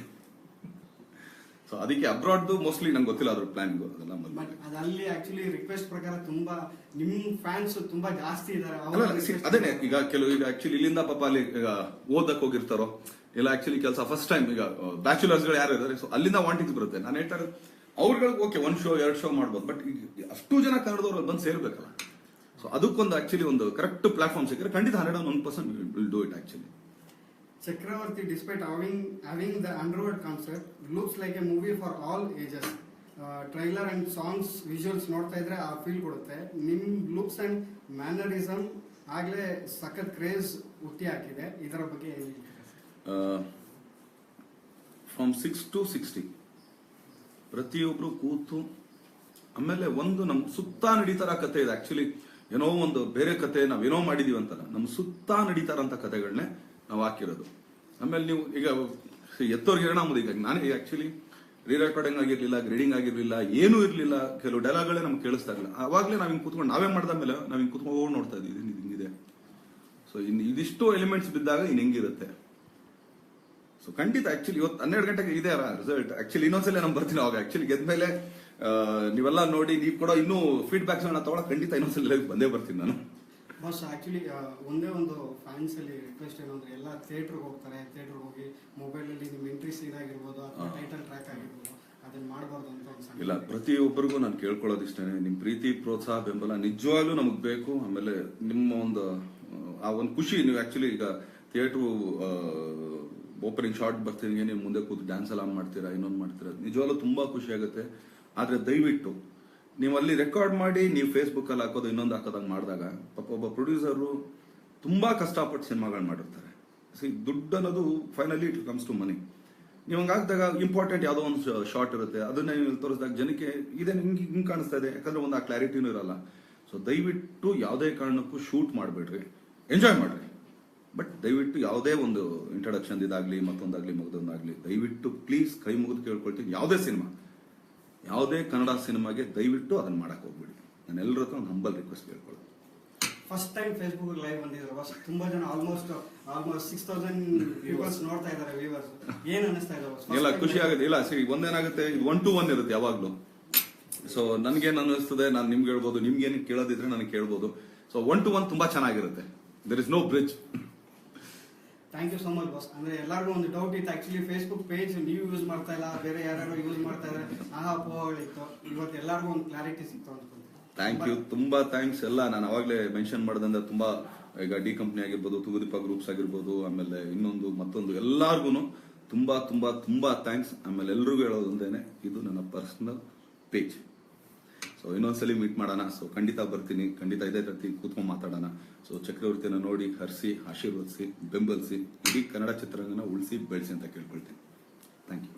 ಸೊ ಅದಕ್ಕೆ ಅಬ್ರಾಡ್ದು ಮೋಸ್ಟ್ಲಿ ನಂಗೆ ಗೊತ್ತಿಲ್ಲ ಅದ್ರ ಪ್ಲಾನಿಂಗ್ ಅದೆಲ್ಲ ಅದಲ್ಲಿ ಆಕ್ಚುಲಿ ರಿಕ್ವೆಸ್ಟ್ ಪ್ರಕಾರ ತುಂಬಾ ನಿಮ್ಮ ಫ್ಯಾನ್ಸ್ ತುಂಬಾ ಜಾಸ್ತಿ ಇದ್ದಾರೆ. ಅಲ್ಲ ಅದೇನೆ ಈಗ ಕೆಲವು ಈಗ ಆಕ್ಚುಲಿ ಇಲ್ಲಿಂದ ಪಾಪ ಅಲ್ಲಿ ಈಗ ಓದಕ್ ಹೋಗಿರ್ತಾರೋ ಇಲ್ಲ ಆಕ್ಚುಲಿ ಕೆಲಸ ಫಸ್ಟ್ ಟೈಮ್ ಈಗ ಬ್ಯಾಚುಲರ್ಸ್ಗಳು ಯಾರು ಇದಾರೆ ಸೊ ಅಲ್ಲಿಂದ ವಾಂಟಿಂಗ್ಸ್ ಬರುತ್ತೆ. ನಾನು ಹೇಳ್ತಾ ಇರೋದು ಅವ್ರುಗಳಿಗೆ ಓಕೆ ಒನ್ ಶೋ ಎರಡು ಶೋ ಮಾಡ್ಬೋದು ಬಟ್ ಅಷ್ಟು ಜನ ಕನ್ನಡದವ್ರು ಬಂದು ಸೇರ್ಬೇಕಲ್ಲ? ಸೊ ಅದಕ್ಕೊಂದು ಆಕ್ಚುಲಿ ಒಂದು ಕರೆಕ್ಟ್ ಪ್ಲಾಟ್ಫಾರ್ಮ್ ಸಿಕ್ಕರೆ ಖಂಡಿತ hundred one percent will do it actually Chakravarthy despite having having the underworld concept, looks like a movie for all ages. Trailer and songs visuals ನೋಡ್ತಾ ಇದ್ರೆ ಆ ಫೀಲ್ ಕೊಡುತ್ತೆ. ನಿಮ್ಮ ಲುಕ್ಸ್ ಅಂಡ್ ಮ್ಯಾನರಿಸಮ್ ಆಗಲೇ ಸಖತ್ craze ಹುಟ್ಟಿ ಹಾಕಿದೆ. ಇದರ ಬಗ್ಗೆ ಏನ್? ಫ್ರಮ್ ಸಿಕ್ಸ್ ಟು ಸಿಕ್ಸ್ಟಿ ಪ್ರತಿಯೊಬ್ರು ಕೂತು ಆಮೇಲೆ ಒಂದು ನಮ್ಮ ಸುತ್ತ ನಡೀತಾರ ಕತೆ ಇದೆ. ಆಕ್ಚುಲಿ ಏನೋ ಒಂದು ಬೇರೆ ಕತೆ ನಾವೇನೋ ಮಾಡಿದೀವಿ ಅಂತಲ್ಲ. ನಮ್ಮ ಸುತ್ತ ನಡೀತಾರಂತ ಕತೆಗಳನ್ನೇ ನಾವು ಹಾಕಿರೋದು. ಆಮೇಲೆ ನೀವು ಈಗ ಎತ್ತೋರ್ಗೆ ಹೇಳೋಣ ಮುಂದೆ ಈಗ. ನಾನೇ ಆಕ್ಚುಲಿ ರೀ ರೆಕಾರ್ಡಿಂಗ್ ಆಗಿರ್ಲಿಲ್ಲ ಗ್ರೇಡಿಂಗ್ ಆಗಿರ್ಲಿಲ್ಲ, ಏನೂ ಇರಲಿಲ್ಲ. ಕೆಲವು ಡೈಲಾಗ್ಗಳೇ ನಮ್ಗೆ ಕೇಳಿಸ್ತಾ ಇರಲಿಲ್ಲ. ಅವಾಗಲೇ ನಾವು ಹಿಂಗ್ ಕೂತ್ಕೊಂಡು ನಾವೇ ಮಾಡಿದ ಮೇಲೆ ನಾವ್ ಹಿಂಗ್ ಕೂತ್ಕೊಂಡು ನೋಡ್ತಾ ಇದ್ದೀವಿ ಇದು ಹಿಂಗಿದೆ ಸೊ ಇನ್ನು ಇದಿಷ್ಟು ಎಲಿಮೆಂಟ್ಸ್ ಬಿದ್ದಾಗ ಇನ್ನು ಹೆಂಗಿರುತ್ತೆ? ಸೊ ಖಂಡಿತ ಆಕ್ಚುಲಿ ಇವತ್ತು ಹನ್ನೆರಡು ಗಂಟೆಗೆ ಇದೆ ರಿಸಲ್ಟ್ ಆಕ್ಚುಲಿ ಇನ್ನೊಂದ್ಸಲ ನಾನು ಬರ್ತೀನಿ ಅವಾಗ ಆಕ್ಚುಲಿ ಗೆದ್ಮೇಲೆ ಮೇಲೆ ನೀವೆಲ್ಲ ನೋಡಿ ನೀವು ಕೂಡ ಇನ್ನೂ ಫೀಡ್ಬ್ಯಾಕ್ಸ್ನ ತಗೊಳಕ್ ಖಂಡಿತ ಇನ್ನೊಂದ್ಸಲ ಬಂದೇ ಬರ್ತೀನಿ ನಾನು. ಬಸ್ ಆಕ್ಚುಲಿ ಒಂದೇ ಒಂದು ಫ್ಯಾನ್ಸ್ ಅಲ್ಲಿ ರಿಕ್ವೆಸ್ಟ್ ಏನಂದ್ರೆ ಅಂದ್ರೆ ಎಲ್ಲ ಥಿಯೇಟರ್ ಹೋಗ್ತಾರೆ. ಥಿಯೇಟರ್ ಹೋಗಿ ಮೊಬೈಲ್ ಅಲ್ಲಿ ನಿಮ್ ಎಂಟ್ರಿ ಸೀನ್ ಆಗಿರ್ಬೋದು ಅಥವಾ ಟೈಟಲ್ ಟ್ರ್ಯಾಕ್ ಆಗಿರ್ಬೋದು ಅದನ್ನ ಮಾಡಬಾರ್ದು ಅಂತ ಒಂದು ಇಲ್ಲ ಪ್ರತಿಯೊಬ್ಬರಿಗೂ ನಾನು ಕೇಳ್ಕೊಳ್ಳೋದು ಇಷ್ಟೇ ನಿಮ್ ಪ್ರೀತಿ ಪ್ರೋತ್ಸಾಹ ಬೆಂಬಲ ನಿಜವಾಗ್ಲೂ ನಮಗ್ ಬೇಕು. ಆಮೇಲೆ ನಿಮ್ಮ ಒಂದು ಆ ಒಂದು ಖುಷಿ ನೀವು ಆಕ್ಚುಲಿ ಈಗ ಥಿಯೇಟ್ರು ಓಪನಿಂಗ್ ಶಾರ್ಟ್ ಬರ್ತೀನಿ ನೀವು ಮುಂದೆ ಕೂತು ಡ್ಯಾನ್ಸ್ ಎಲ್ಲ ಮಾಡ್ತೀರಾ, ಇನ್ನೊಂದು ಮಾಡ್ತೀರಾ? ನಿಜವಾಗ್ಲೂ ತುಂಬ ಖುಷಿ ಆಗುತ್ತೆ. ಆದ್ರೆ ದಯವಿಟ್ಟು, ನೀವು ಅಲ್ಲಿ ರೆಕಾರ್ಡ್ ಮಾಡಿ, ನೀವು ಫೇಸ್ಬುಕ್ಕಲ್ಲಿ ಹಾಕೋದು, ಇನ್ನೊಂದು ಹಾಕೋದಂಗೆ ಮಾಡಿದಾಗ, ಪಾಪ ಒಬ್ಬ ಪ್ರೊಡ್ಯೂಸರು ತುಂಬ ಕಷ್ಟಪಟ್ಟು ಸಿನಿಮಾಗಳು ಮಾಡಿರ್ತಾರೆ. ಸಿ ದುಡ್ಡು ಅನ್ನೋದು finally it comes to money ನೀವು ಹಂಗಾಗ್ದಾಗ ಇಂಪಾರ್ಟೆಂಟ್ ಯಾವುದೋ ಒಂದು ಶಾರ್ಟ್ ಇರುತ್ತೆ. ಅದನ್ನ ನೀವು ತೋರಿಸಿದಾಗ ಜನಕ್ಕೆ ಇದೇ, ಹಿಂಗೆ ಹಿಂಗೆ ಕಾಣಿಸ್ತಾ ಇದೆ. ಯಾಕಂದ್ರೆ ಒಂದು ಆ ಕ್ಲಾರಿಟಿನೂ ಇರಲ್ಲ. ಸೊ ದಯವಿಟ್ಟು ಯಾವುದೇ ಕಾರಣಕ್ಕೂ ಶೂಟ್ ಮಾಡಬೇಡ್ರಿ. ಎಂಜಾಯ್ ಮಾಡ್ರಿ. ಬಟ್ ದಯವಿಟ್ಟು ಯಾವುದೇ ಒಂದು ಇಂಟ್ರಡಕ್ಷನ್ ಇದಾಗ್ಲಿ ಮತ್ತೊಂದಾಗ್ಲಿ ಮಗದೊಂದಾಗಲಿ ದಯವಿಟ್ಟು ಪ್ಲೀಸ್ ಕೈ ಮುಗಿದು ಕೇಳ್ಕೊಳ್ತೀನಿ. ಯಾವುದೇ ಸಿನಿಮಾ ಯಾವುದೇ ಕನ್ನಡ ಸಿನಿಮಾಗೆ ದಯವಿಟ್ಟು ಅದನ್ನ ಮಾಡಕ್ ಹೋಗ್ಬಿಡಿ. ನಾನು ಎಲ್ಲರ ಹತ್ರ ಒಂದು ಹಂಬಲ್ ರಿಕ್ವೆಸ್ಟ್ ಕೇಳ್ಕೊಳ್ಳಿ ಫಸ್ಟ್ ಟೈಮ್ ಫೇಸ್ಬುಕ್ ಲೈವ್ ಬಂದಿದ್ರು ತುಂಬಾ ಜನ almost almost six thousand viewers ನೋಡ್ತಾ ಇದಾರೆ ವ್ಯೂವರ್ಸ್ ಏನ್ ಅನಿಸ್ತಾ ಇದೆ ಇಲ್ಲ ಖುಷಿ ಆಗುತ್ತೆ. ಇಲ್ಲ ಸರಿ ಒಂದೇನಾಗುತ್ತೆ ಇದು ಒನ್ ಟು ಒನ್ ಇರುತ್ತೆ ಯಾವಾಗ್ಲೂ. ಸೊ ನನ್ಗೇನ್ ಅನ್ನಿಸ್ತದೆ ನಾನು ನಿಮ್ಗೆ ಹೇಳ್ಬೋದು ನಿಮ್ಗೆ ಏನು ಕೇಳೋದಿದ್ರೆ ನನಗೆ ಕೇಳ್ಬೋದು. ಸೊ ಒನ್ ಟು ಒನ್ ತುಂಬಾ ಚೆನ್ನಾಗಿರುತ್ತೆ. There is no bridge thank you so much boss ಅಂದ್ರೆ ಎಲ್ಲರಿಗೂ ಒಂದು ಡೌಟ್ ಇತ್ತು. ಆಕ್ಚುಲಿ ಫೇಸ್ಬುಕ್ ಪೇಜ್ ನೀವು ಯೂಸ್ ಮಾಡ್ತಾ ಇಲ್ಲ ಬೇರೆ ಯಾರು ಯೂಸ್ ಮಾಡ್ತಾ ಇದ್ದಾರೆ. ಆಹಾ ಅಪೋಹಗಳಿತ್ತು ಇವತ್ತು ಎಲ್ಲರಿಗೂ ಒಂದು ಕ್ಲಾರಿಟಿ ಸಿಕ್ತು ಅನ್ಕೊಂತೀನಿ. ಥ್ಯಾಂಕ್ ಯು ತುಂಬಾ ಥ್ಯಾಂಕ್ಸ್ ಎಲ್ಲ. ನಾನು ಅವಾಗಲೇ ಮೆನ್ಷನ್ ಮಾಡ್ದಂದ್ರೆ ತುಂಬಾ ಈಗ ಡಿ ಕಂಪ್ನಿ ಆಗಿರ್ಬೋದು ತುಗುದೀಪ ಗ್ರೂಪ್ಸ್ ಆಗಿರ್ಬೋದು ಆಮೇಲೆ ಇನ್ನೊಂದು ಮತ್ತೊಂದು ಎಲ್ಲಾರ್ಗು ತುಂಬಾ ತುಂಬಾ ತುಂಬಾ ಥ್ಯಾಂಕ್ಸ್ ಆಮೇಲೆ ಎಲ್ರಿಗೂ ಹೇಳೋದೊಂದೇನೆ ಇದು ನನ್ನ ಪರ್ಸನಲ್ ಪೇಜ್ ಸೊ ಇನ್ನೊಂದ್ಸಲಿ ಮೀಟ್ ಮಾಡೋಣ. ಸೊ ಖಂಡಿತ ಬರ್ತೀನಿ. ಖಂಡಿತ ಇದೇ ರೀತಿ ಕೂತ್ಕೊಂಡು ಮಾತಾಡೋಣ. ಸೊ ಚಕ್ರವರ್ತಿನ ನೋಡಿ, ಹರಿಸಿ, ಆಶೀರ್ವದಿಸಿ, ಬೆಂಬಲಿಸಿ, ಇಡೀ ಕನ್ನಡ ಚಿತ್ರರಂಗನ ಉಳಿಸಿ, ಬೆಳೆಸಿ ಅಂತ ಕೇಳ್ಕೊಳ್ತೀನಿ. Thank you